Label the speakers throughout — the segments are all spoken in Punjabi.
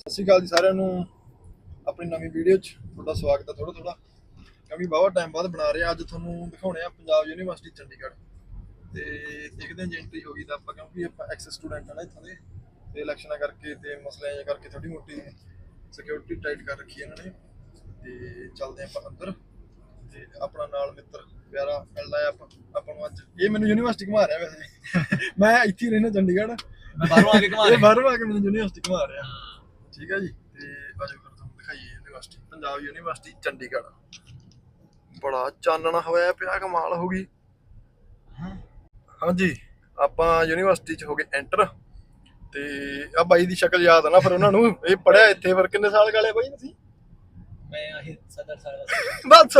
Speaker 1: ਸਤਿ ਸ਼੍ਰੀ ਅਕਾਲ ਜੀ ਸਾਰਿਆਂ ਨੂੰ। ਆਪਣੀ ਨਵੀਂ ਵੀਡੀਓ 'ਚ ਤੁਹਾਡਾ ਸਵਾਗਤ ਹੈ ਥੋੜਾ ਥੋੜਾ ਕਿਉਂਕਿ ਬਹੁਤ ਟਾਈਮ ਬਾਅਦ ਬਣਾ ਰਹੇ ਅੱਜ ਤੁਹਾਨੂੰ ਦਿਖਾਉਣੇ ਆ ਪੰਜਾਬ ਯੂਨੀਵਰਸਿਟੀ ਚੰਡੀਗੜ੍ਹ। ਤੇ ਦੇਖਦੇ ਹਾਂ ਜੇ ਐਂਟਰੀ ਹੋ ਗਈ ਤਾਂ ਆਪਾਂ ਕਿਉਂਕਿ ਆਪਾਂ ਐਕਸ ਸਟੂਡੈਂਟ ਨਾ ਇੱਥੋਂ ਦੇ। ਤੇ ਇਲੈਕਸ਼ਨਾਂ ਕਰਕੇ ਤੇ ਮਸਲਿਆਂ ਜਿਹੇ ਕਰਕੇ ਥੋੜੀ ਮੋਟੀ ਸਿਕਿਉਰਿਟੀ ਟਾਈਟ ਕਰ ਰੱਖੀ ਹੈ ਇਹਨਾਂ ਨੇ। ਤੇ ਚੱਲਦੇ ਆਪਾਂ ਅੰਦਰ। ਤੇ ਆਪਣਾ ਨਾਲ ਮਿੱਤਰ ਪਿਆਰਾ ਮਿਲਦਾ ਆ ਆਪਾਂ ਆਪਾਂ ਨੂੰ ਅੱਜ। ਇਹ ਮੈਨੂੰ ਯੂਨੀਵਰਸਿਟੀ ਘੁਮਾ ਰਿਹਾ ਵੈਸੇ। ਮੈਂ ਇੱਥੇ ਹੀ ਰਹਿਣਾ ਚੰਡੀਗੜ੍ਹ।
Speaker 2: ਮੈਂ ਬਾਹਰੋਂ ਆ ਕੇ ਘੁਮਾ
Speaker 1: ਇਹ
Speaker 2: ਰਿਹਾ।
Speaker 1: ਬਾਹਰੋਂ ਆ ਕੇ ਮੈਨੂੰ ਯੂਨੀਵਰਸਿਟੀ ਘੁਮਾ ਰਿਹਾ। ਠੀਕ ਹੈ ਜੀ ਤੇ ਆਜੋ ਫਿਰ ਤੁਹਾਨੂੰ ਦਿਖਾਈਏ ਯੂਨੀਵਰਸਿਟੀ ਪੰਜਾਬ ਯੂਨੀਵਰਸਿਟੀ ਚੰਡੀਗੜ੍ਹ। ਬੜਾ ਚਾਨਣਾ ਹੋਇਆ ਪਿਆ ਕਮਾਲ ਹੋ ਗਈ। ਹਾਂਜੀ ਆਪਾਂ ਯੂਨੀਵਰਸਿਟੀ ਚ ਹੋ ਗਏ ਐਂਟਰ ਤੇ ਆ ਬਾਈ ਦੀ ਸ਼ਕਲ ਯਾਦ ਆ ਨਾ ਫਿਰ ਉਹਨਾਂ ਨੂੰ। ਇਹ ਪੜਿਆ ਇੱਥੇ ਫਿਰ ਕਿੰਨੇ ਸਾਲ ਗਾਲੇ ਬਾਈ ਤੁਸੀਂ?
Speaker 2: ਮੈਂ ਆਹੀ ਸਦਰ ਸਾਲ ਦਾ
Speaker 1: ਬਸ।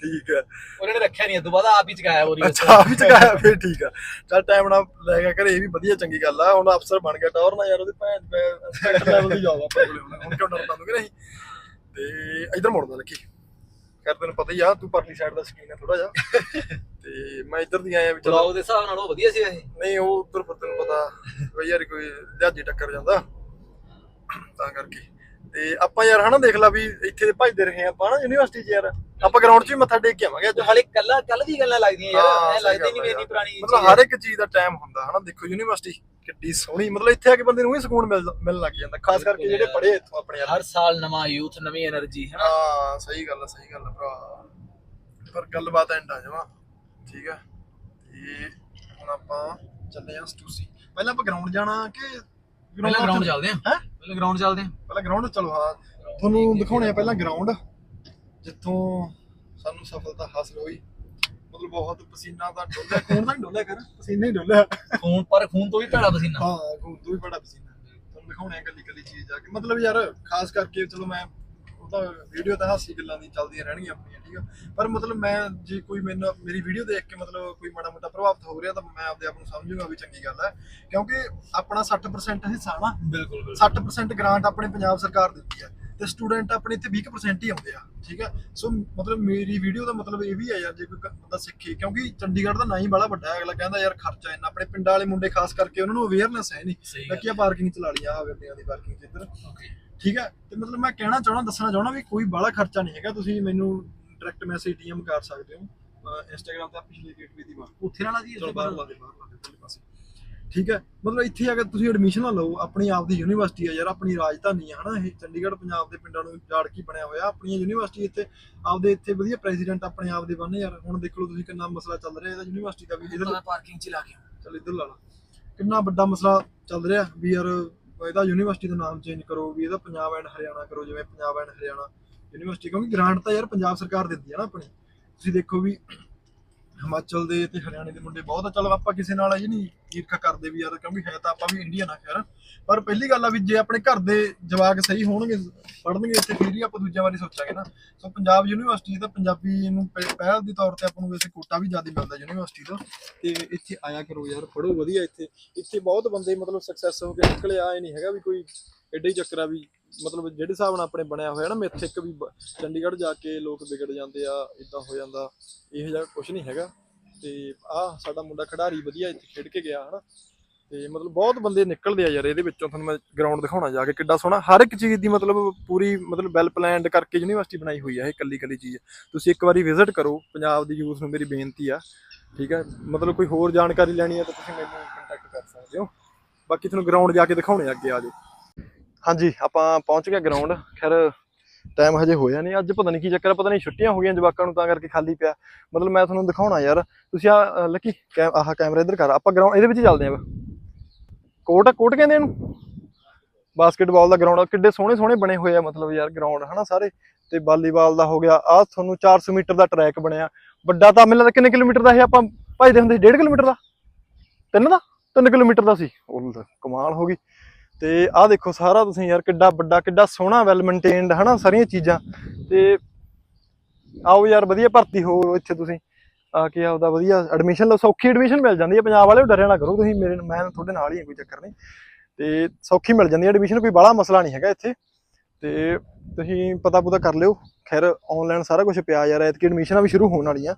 Speaker 1: ਠੀਕ ਹੈ।
Speaker 2: ਉਹਨਾਂ ਨੇ ਰੱਖਿਆ ਨਹੀਂ ਦੁਬਾਰਾ ਆਪ ਹੀ ਚਕਾਇਆ ਉਹ
Speaker 1: ਅੱਛਾ ਆ ਵੀ ਚਕਾਇਆ ਫਿਰ ਠੀਕ ਆ। ਚੱਲ ਟਾਈਮ ਨਾਲ ਲੈ ਗਿਆ ਘਰੇ ਇਹ ਵੀ ਵਧੀਆ ਚੰਗੀ ਗੱਲ ਆ। ਹੁਣ ਅਫਸਰ ਬਣ ਗਿਆ ਟੌਰ ਨਾ ਯਾਰ ਉਹਦੀ ਭੈਣ ਇੰਸਪੈਕਟਰ ਲੈਵਲ ਦੀ ਜੌਬ ਆਪਣੇ ਕੋਲੇ ਹੁਣ। ਹੁਣ ਕਿਉਂ ਡਰਦਾ ਤੂੰ ਕਿ ਨਹੀਂ? ਤੇ ਇਧਰ ਮੁੜਦਾ ਲੱਕੀ। ਖੈਰ ਤੈਨੂੰ ਪਤਾ ਹੀ ਆ ਤੂੰ ਪਰਲੀ ਸਾਈਡ ਦਾ ਸਕੀਨ ਹੈ ਥੋੜਾ ਜਿਹਾ। ਤੇ ਮੈਂ ਇੱਧਰ ਦੀ ਆਇਆ ਵੀ ਚਲੋ।
Speaker 2: ਬਲੌਗ ਦੇ ਹਿਸਾਬ ਨਾਲ ਉਹ ਵਧੀਆ ਸੀ ਇਹ
Speaker 1: ਨਹੀਂ ਉਹ ਉੱਧਰ ਫਿਰ ਤੈਨੂੰ ਪਤਾ ਬਈ ਯਾਰ ਕੋਈ ਲਿਆਜੀ ਟੱਕਰ ਜਾਂਦਾ। ਤਾਂ ਕਰਕੇ। ਤੇ ਆਪਾਂ ਯਾਰ ਹਨਾ ਦੇਖ ਲਾ ਵੀ ਇੱਥੇ ਦੇ ਭਜਦੇ ਰਹੇ ਆਪਾਂ ਨਾ ਯੂਨੀਵਰਸਿਟੀ 'ਚ ਯਾਰ। ਆਪਾਂ ਗਰਾਊਂਡ 'ਚ ਵੀ ਮੱਥਾ ਟੇਕ ਕੇ ਆਵਾਂਗੇ ਅੱਜ।
Speaker 2: ਹਾਲੇ ਕੱਲਾ ਕੱਲ ਦੀ ਗੱਲਾਂ ਲੱਗਦੀਆਂ ਯਾਰ। ਐ ਲੱਗਦੀ ਨਹੀਂ ਵੀ ਪੁਰਾਣੀ
Speaker 1: ਮਤਲਬ ਹਰ ਇੱਕ ਚੀਜ਼ ਦਾ ਟਾਈਮ ਹੁੰਦਾ ਹਨਾ। ਦੇਖੋ ਯੂਨੀਵਰਸਿਟੀ ਕਿੱਡੀ ਸੋਹਣੀ ਮਤਲਬ ਇੱਥੇ ਆ ਕੇ ਬੰਦੇ ਨੂੰ ਹੀ ਸਕੂਨ ਮਿਲ ਮਿਲਣ ਲੱਗ ਜਾਂਦਾ। ਖਾਸ ਕਰਕੇ ਜਿਹੜੇ ਪੜ੍ਹੇ ਇੱਥੋਂ ਆਪਣੇ
Speaker 2: ਹਰ ਸਾਲ ਨਵਾਂ ਯੂਥ ਨਵੀਂ એનર્ਜੀ ਹਨਾ।
Speaker 1: ਹਾਂ ਸਹੀ ਗੱਲ ਹੈ ਸਹੀ ਗੱਲ ਹੈ ਭਰਾ। ਪਰ ਗੱਲਬਾਤ ਐਂਡ ਆ ਜਾਵਾ। ਠੀਕ ਹੈ ਤੇ ਹੁਣ ਆਪਾਂ ਚੱਲੇ ਆ ਸਟੂਸੀ ਪਹਿਲਾਂ ਆਪਾਂ ਗਰਾਊਂਡ ਜਾਣਾ ਕਿ
Speaker 2: ਗਰਾਊਂਡ ਚੱਲਦੇ ਆ
Speaker 1: ਹੈ?
Speaker 2: ਪਹਿਲਾਂ ਗਰਾਊਂਡ ਚੱਲਦੇ ਆ
Speaker 1: ਪਹਿਲਾਂ ਗਰਾਊਂਡ ਚਲੋ ਹਾਂ। ਤੁਹਾਨੂੰ ਦਿਖਾਉਣੇ ਆ ਪਹਿਲਾਂ ਗਰਾਊਂਡ ਜਿੱਥੋਂ ਸਾਨੂੰ ਸਫਲਤਾ ਹਾਸਲ ਹੋਈ। ਮਤਲਬ ਬਹੁਤ ਪਸੀਨਾ ਦਾ ਡੋਲਿਆ ਖੂਨ ਨੀ ਡੋਲਿਆ ਕਰ ਪਸੀਨਾ ਹੀ ਡੋਲਿਆ।
Speaker 2: ਖੂਨ ਪਰ ਖੂਨ ਤੋਂ ਵੀ ਭੈੜਾ ਪਸੀਨਾ।
Speaker 1: ਹਾਂ ਖੂਨ ਤੋਂ ਵੀ ਬੜਾ ਪਸੀਨਾ। ਤੁਹਾਨੂੰ ਦਿਖਾਉਣੇ ਆ ਕੱਲੀ ਕੱਲੀ ਚੀਜ਼ ਜਾ ਕੇ। ਮਤਲਬ ਯਾਰ ਖਾਸ ਕਰਕੇ ਚਲੋ ਮੈਂ ਉਹ ਤਾਂ ਵੀਡੀਓ ਤਾਂ ਹਾਸੀ ਗੱਲਾਂ ਦੀ ਚੱਲਦੀਆਂ ਰਹਿਣਗੀਆਂ ਆਪਣੀਆਂ ਠੀਕ ਆ? ਪਰ ਮਤਲਬ ਮੈਂ ਜੇ ਕੋਈ ਮੈਨੂੰ ਮੇਰੀ ਵੀਡੀਓ ਦੇਖ ਕੇ ਮਤਲਬ ਕੋਈ ਮਾੜਾ ਮੋਟਾ ਪ੍ਰਭਾਵਿਤ ਹੋ ਰਿਹਾ ਤਾਂ ਮੈਂ ਆਪਦੇ ਆਪ ਨੂੰ ਸਮਝੂਗਾ ਵੀ ਚੰਗੀ ਗੱਲ ਹੈ। ਕਿਉਂਕਿ ਆਪਣਾ 60% ਹਿੱਸਾ ਨਾ
Speaker 2: ਬਿਲਕੁਲ
Speaker 1: 60% ਗ੍ਰਾਂਟ ਆਪਣੇ ਪੰਜਾਬ ਸਰਕਾਰ ਦਿੰਦੀ ਹੈ ਤੇ ਸਟੂਡੈਂਟ ਆਪਣੇ ਇੱਥੇ 20% ਹੀ ਆਉਂਦੇ ਆ ਠੀਕ ਹੈ? ਸੋ ਮਤਲਬ ਮੇਰੀ ਵੀਡੀਓ ਦਾ ਮਤਲਬ ਇਹ ਵੀ ਹੈ ਯਾਰ ਜੇ ਕੋਈ ਕ- ਬੰਦਾ ਸਿੱਖੇ ਕਿਉਂਕਿ ਚੰਡੀਗੜ੍ਹ ਦਾ ਨਾਂ ਹੀ ਬੜਾ ਵੱਡਾ ਹੈ ਅਗਲਾ ਕਹਿੰਦਾ ਯਾਰ ਖਰਚਾ ਇੰਨਾ ਆਪਣੇ ਪਿੰਡਾਂ ਵਾਲੇ ਮੁੰਡੇ ਖਾਸ ਕਰਕੇ ਉਹਨਾਂ ਨੂੰ ਅਵੇਅਰਨੈਸ ਹੈ ਨਹੀਂ ਬਾਕੀ ਆ ਪਾਰਕਿੰਗ ਚਲਾ ਲਈ ਆ ਗੱਡੀਆਂ ਦੀ ਪਾਰਕਿੰਗ ਇੱਧਰ।
Speaker 2: ਓਕੇ
Speaker 1: ਠੀਕ ਹੈ? ਤੇ ਮਤਲਬ ਮੈਂ ਕਹਿਣਾ ਚਾਹਣਾ ਦੱਸਣਾ ਚਾਹਣਾ ਵੀ ਕੋਈ ਬਾਹਲਾ ਖਰਚਾ ਨਹੀਂ ਹੈਗਾ ਤੁਸੀਂ ਮੈਨੂੰ ਡਾਇਰੈਕਟ ਮੈਸੇਜ ਡੀਐਮ ਕਰ ਸਕਦੇ ਹੋ। ਇੰਸਟਾਗ੍ਰam ਤੇ ਆ ਪਿਛਲੀ ਗੇਟਵੇ ਦੀ ਬਾਤ
Speaker 2: ਉੱਥੇ ਨਾਲ ਜੀ
Speaker 1: ਚਲੋ ਬਾਹਰ ਲਾ ਦੇ ਬਾਹਰ ਲਾ ਦੇ ਪਹਿਲੇ ਪਾਸੇ। ਠੀਕ ਹੈ? ਮਤਲਬ ਇੱਥੇ ਅਗਰ ਤੁਸੀਂ ਐਡਮਿਸ਼ਨ ਨਾ ਲਓ ਆਪਣੀ ਆਪ ਦੀ ਯੂਨੀਵਰਸਿਟੀ ਹੈ ਯਾਰ ਆਪਣੀ ਰਾਜਧਾਨੀ ਹੈ ਹਨਾ ਇਹ ਚੰਡੀਗੜ੍ਹ ਪੰਜਾਬ ਦੇ ਪਿੰਡਾਂ ਨੂੰ ਜਾੜ ਕੇ ਬਣਿਆ ਹੋਇਆ ਆਪਣੀਆਂ ਯੂਨੀਵਰਸਿਟੀ ਇੱਥੇ ਆਪਦੇ ਇੱਥੇ ਵਧੀਆ ਪ੍ਰੈਜ਼ੀਡੈਂਟ ਆਪਣੇ ਆਪ ਦੇ ਬਣ ਯਾਰ। ਹੁਣ ਦੇਖ ਲਓ ਤੁਸੀਂ ਕਿੰਨਾ ਮਸਲਾ ਚੱਲ ਰਿਹਾ ਇਹਦਾ ਯੂਨੀਵਰਸਿਟੀ ਦਾ ਵੀ
Speaker 2: ਮੈਂ ਪਾਰਕਿੰਗ ਚ ਲਾ ਕੇ
Speaker 1: ਚੱਲ ਇੱਧਰ ਲਾ ਲਾ। ਕਿੰਨਾ ਵੱਡਾ ਮਸਲਾ ਚੱਲ ਰਿਹਾ ਵੀ ਯਾਰ ਇਹਦਾ ਯੂਨੀਵਰਸਿਟੀ ਦਾ ਨਾਮ ਚੇਂਜ ਕਰੋ ਵੀ ਇਹਦਾ ਪੰਜਾਬ ਐਂਡ ਹਰਿਆਣਾ ਕਰੋ, ਜਿਵੇਂ ਪੰਜਾਬ ਐਂਡ ਹਰਿਆਣਾ ਯੂਨੀਵਰਸਿਟੀ, ਕਿਉਂਕਿ ਗ੍ਰਾਂਟ ਤਾਂ ਯਾਰ ਪੰਜਾਬ ਸਰਕਾਰ ਦਿੰਦੀ ਹੈ ਨਾ ਆਪਣੀ। ਤੁਸੀਂ ਦੇਖੋ ਵੀ ਹਿਮਾਚਲ ਦੇ ਤੇ ਹਰਿਆਣੇ ਦੇ ਮੁੰਡੇ ਬਹੁਤ ਆ। ਚਲੋ ਆਪਾਂ ਕਿਸੇ ਨਾਲ ਇਹ ਨਹੀਂ ਈਰਖਾ ਕਰਦੇ ਵੀ ਯਾਰ, ਕਿਉਂਕਿ ਹੈ ਤਾਂ ਆਪਾਂ ਵੀ ਇੰਡੀਅਨ ਆ ਖੈਰ। ਪਰ ਪਹਿਲੀ ਗੱਲ ਆ ਵੀ ਜੇ ਆਪਣੇ ਘਰ ਦੇ ਜਵਾਕ ਸਹੀ ਹੋਣਗੇ ਪੜਨਗੇ ਇੱਥੇ, ਫਿਰ ਹੀ ਆਪਾਂ ਦੂਜਿਆਂ ਬਾਰੇ ਸੋਚਾਂਗੇ ਨਾ। ਸੋ ਪੰਜਾਬ ਯੂਨੀਵਰਸਿਟੀ ਤਾਂ ਪੰਜਾਬੀ ਨੂੰ ਪਹਿ- ਪਹਿਲ ਦੇ ਤੌਰ ਤੇ ਆਪਾਂ ਨੂੰ ਵੈਸੇ ਕੋਟਾ ਵੀ ਜ਼ਿਆਦਾ ਮਿਲਦਾ ਯੂਨੀਵਰਸਿਟੀ ਤੋਂ। ਤੇ ਇੱਥੇ ਆਇਆ ਕਰੋ ਯਾਰ ਪੜੋ ਵਧੀਆ ਇੱਥੇ। ਇੱਥੇ ਬਹੁਤ ਬੰਦੇ ਮਤਲਬ ਸਕਸੈਸ ਹੋ ਕੇ ਨਿਕਲੇ ਆ ਇਹ ਨਹੀਂ ਹੈਗਾ ਵੀ ਕੋਈ ਐਡਾ ਹੀ ਚੱਕਰ ਆ ਵੀ ਮਤਲਬ ਜਿਹੜੇ ਹਿਸਾਬ ਨਾਲ ਆਪਣੇ ਬਣਿਆ ਹੋਇਆ ਨਾ ਮਿੱਥ ਇੱਕ ਵੀ ਬ- ਚੰਡੀਗੜ੍ਹ ਜਾ ਕੇ ਲੋਕ ਵਿਗੜ ਜਾਂਦੇ ਆ ਇਦਾਂ ਹੋ ਜਾਂਦਾ, ਇਹੋ ਜਿਹਾ ਕੁਝ ਨਹੀਂ ਹੈਗਾ। ਤੇ ਆ ਸਾਡਾ ਮੁੰਡਾ ਖਿਡਾਰੀ ਵਧੀਆ ਇੱਥੇ ਖੇਡ ਕੇ ਗਿਆ, ਹਨਾ। ਤੇ ਮਤਲਬ ਬਹੁਤ ਬੰਦੇ ਨਿਕਲਦੇ ਆ ਯਾਰ ਇਹਦੇ ਵਿੱਚੋਂ, ਤੁਹਾਨੂੰ ਮੈਂ ਗਰਾਊਂਡ ਦਿਖਾਉਣਾ ਜਾ ਕੇ, ਕਿੱਡਾ ਸੋਹਣਾ। ਹਰ ਇੱਕ ਚੀਜ਼ ਦੀ ਮਤਲਬ ਪੂਰੀ ਮਤਲਬ ਵੈਲ ਪਲਾਨਡ ਕਰਕੇ ਯੂਨੀਵਰਸਿਟੀ ਬਣਾਈ ਹੋਈ ਆ ਇਹ ਇਕੱਲੀ ਇਕੱਲੀ ਚੀਜ਼। ਤੁਸੀਂ ਇੱਕ ਵਾਰੀ ਵਿਜ਼ਿਟ ਕਰੋ, ਪੰਜਾਬ ਦੀ ਯੂਥ ਨੂੰ ਮੇਰੀ ਬੇਨਤੀ ਆ, ਠੀਕ ਹੈ ਮਤਲਬ ਕੋਈ ਹੋਰ ਜਾਣਕਾਰੀ ਲੈਣੀ ਹੈ ਤਾਂ ਤੁਸੀਂ ਮੈਨੂੰ ਕੰਟੈਕਟ ਕਰ ਸਕਦੇ ਹੋ। ਬਾਕੀ ਤੁਹਾਨੂੰ ਗਰਾਊਂਡ ਜਾ ਕੇ ਦਿਖਾਉਣੇ ਆ ਅੱਗੇ ਆ ਜਾਓ। ਹਾਂਜੀ, ਆਪਾਂ ਪਹੁੰਚ ਗਏ ਗਰਾਊਂਡ ਖੈਰ ਟਾਈਮ ਹਜੇ ਹੋਇਆ ਨਹੀਂ ਅੱਜ ਪਤਾ ਨਹੀਂ ਕੀ ਚੱਕਰ ਪਤਾ ਨਹੀਂ ਛੁੱਟੀਆਂ ਹੋ ਗਈਆਂ ਜਵਾਕਾਂ ਨੂੰ, ਤਾਂ ਕਰਕੇ ਖਾਲੀ ਪਿਆ। ਮਤਲਬ ਮੈਂ ਤੁਹਾਨੂੰ ਦਿਖਾਉਣਾ ਯਾਰ, ਤੁਸੀਂ ਆ ਲੱਕੀ ਕੈ- ਆਹ ਕੈਮਰਾ ਇੱਧਰ ਕਰ। ਆਪਾਂ ਗਰਾਊਂਡ ਇਹਦੇ ਵਿੱਚ ਹੀ ਚੱਲਦੇ ਆਂ ਕੋਟ ਕੋਟ ਕਹਿੰਦੇ ਇਹਨੂੰ? ਬਾਸਕਟਬਾਲ ਦਾ ਗਰਾਊਂਡ ਕਿੱਡੇ ਸੋਹਣੇ ਸੋਹਣੇ ਬਣੇ ਹੋਏ ਆ, ਮਤਲਬ ਯਾਰ ਗਰਾਊਂਡ ਹਨਾ ਸਾਰੇ? ਤੇ ਵਾਲੀਬਾਲ ਦਾ ਹੋ ਗਿਆ। ਆ ਤੁਹਾਨੂੰ 400 ਮੀਟਰ ਦਾ ਟਰੈਕ ਬਣਿਆ। ਵੱਡਾ ਤਾਂ ਮੈਨੂੰ ਲੱਗਦਾ ਕਿੰਨੇ ਕਿਲੋਮੀਟਰ ਦਾ ਇਹ ਆਪਾਂ ਭਜਦੇ ਹੁੰਦੇ ਸੀ? 1.5 ਕਿਲੋਮੀਟਰ ਦਾ? ਤਿੰਨ ਦਾ? 3 ਕਿਲੋਮੀਟਰ ਦਾ ਸੀ। ਉਹ ਕਮਾਲ ਹੋ ਗਈ। ਤੇ ਆਹ ਦੇਖੋ ਸਾਰਾ ਤੁਸੀਂ ਯਾਰ ਕਿੱਡਾ ਵੱਡਾ, ਕਿੱਡਾ ਸੋਹਣਾ ਵੈਲ ਮੇਨਟੇਨਡ ਹਨਾ, ਸਾਰੀਆਂ ਚੀਜ਼ਾਂ। ਤੇ ਆਓ ਯਾਰ ਵਧੀਆ ਭਰਤੀ ਹੋ ਇੱਥੇ ਤੁਸੀਂ। ਆ ਕੇ ਆਪਦਾ ਵਧੀਆ ਐਡਮਿਸ਼ਨ ਲਓ। ਸੌਖੀ ਐਡਮਿਸ਼ਨ ਮਿਲ ਜਾਂਦੀ ਹੈ। ਪੰਜਾਬ ਵਾਲੇ ਡਰਿਆ ਨਾ ਕਰੋ। ਤੁਸੀਂ ਮੇਰੇ ਮੈਂ ਤੁਹਾਡੇ ਨਾਲ ਹੀ ਹਾਂ, ਕੋਈ ਚੱਕਰ ਨਹੀਂ। ਤੇ ਸੌਖੀ ਮਿਲ ਜਾਂਦੀ ਹੈ। ਐਡਮਿਸ਼ਨ ਕੋਈ ਬਾਹਲਾ ਮਸਲਾ ਨਹੀਂ ਹੈਗਾ ਇੱਥੇ। ਤੇ ਤੁਸੀਂ ਪਤਾ ਪੁਤਾ ਕਰ ਲਿਓ। ਖੈਰ ਆਨਲਾਈਨ ਸਾਰਾ ਕੁਝ ਪਿਆ ਯਾਰ। ਐਤਕੀ ਐਡਮਿਸ਼ਨਾਂ ਵੀ ਸ਼ੁਰੂ ਹੋਣ ਵਾਲੀਆਂ।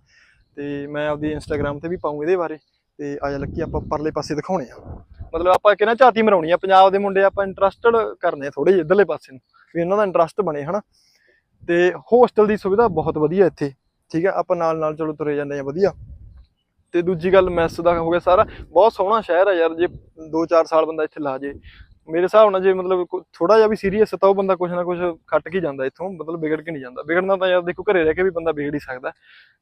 Speaker 1: ਤੇ ਮੈਂ ਆਪਦੀ ਇੰਸਟਾਗ੍ਰam ਤੇ ਵੀ ਪਾਉਂ ਇਹਦੇ ਬਾਰੇ। ਤੇ ਆ ਲੱਕੀ, ਆਪਾਂ ਪਰਲੇ ਪਾਸੇ ਦਿਖਾਉਣੇ ਆ। ਮਤਲਬ ਆਪਾਂ ਕਿਹਨਾਂ ਝਾਤੀ ਮਰਾਉਣੀ ਆ, ਪੰਜਾਬ ਦੇ ਮੁੰਡੇ ਆਪਾਂ ਇੰਟਰਸਟਡ ਕਰਨੇ ਥੋੜੇ ਜਿਹੇ ਇਧਰਲੇ ਪਾਸੇ ਨੂੰ, ਵੀ ਇਹਨਾਂ ਦਾ ਇੰਟਰਸਟ ਬਣੇ, ਹਨਾ? ਤੇ ਹੋਸਟਲ ਦੀ ਸੁਵਿਧਾ ਬਹੁਤ ਵਧੀਆ ਇੱਥੇ, ਠੀਕ ਹੈ ਆਪਾਂ ਨਾਲ ਨਾਲ ਚਲੋ ਤੁਰੇ ਜਾਂਦੇ ਆ, ਵਧੀਆ। ਤੇ ਦੂਜੀ ਗੱਲ ਮੈਸ ਦਾ ਹੋ ਗਿਆ ਸਾਰਾ। ਬਹੁਤ ਸੋਹਣਾ ਸ਼ਹਿਰ ਆ ਯਾਰ, ਜੇ 2-4 ਸਾਲ ਬੰਦਾ ਇੱਥੇ ਲਾ ਜੇ। ਮੇਰੇ ਹਿਸਾਬ ਨਾਲ ਜੇ ਮਤਲਬ ਥੋੜਾ ਜਿਹਾ ਵੀ ਸੀਰੀਅਸ ਤਾਂ ਉਹ ਬੰਦਾ ਕੁਛ ਨਾ ਕੁਛ ਖੱਟ ਕੇ ਜਾਂਦਾ ਇੱਥੋਂ, ਮਤਲਬ ਵਿਗੜ ਕੇ ਨਹੀਂ ਜਾਂਦਾ। ਵਿਗੜਨਾ ਤਾਂ ਯਾਰ ਦੇਖੋ ਘਰੇ ਰਹਿ ਕੇ ਵੀ ਬੰਦਾ ਵਿਗੜ ਹੀ ਸਕਦਾ,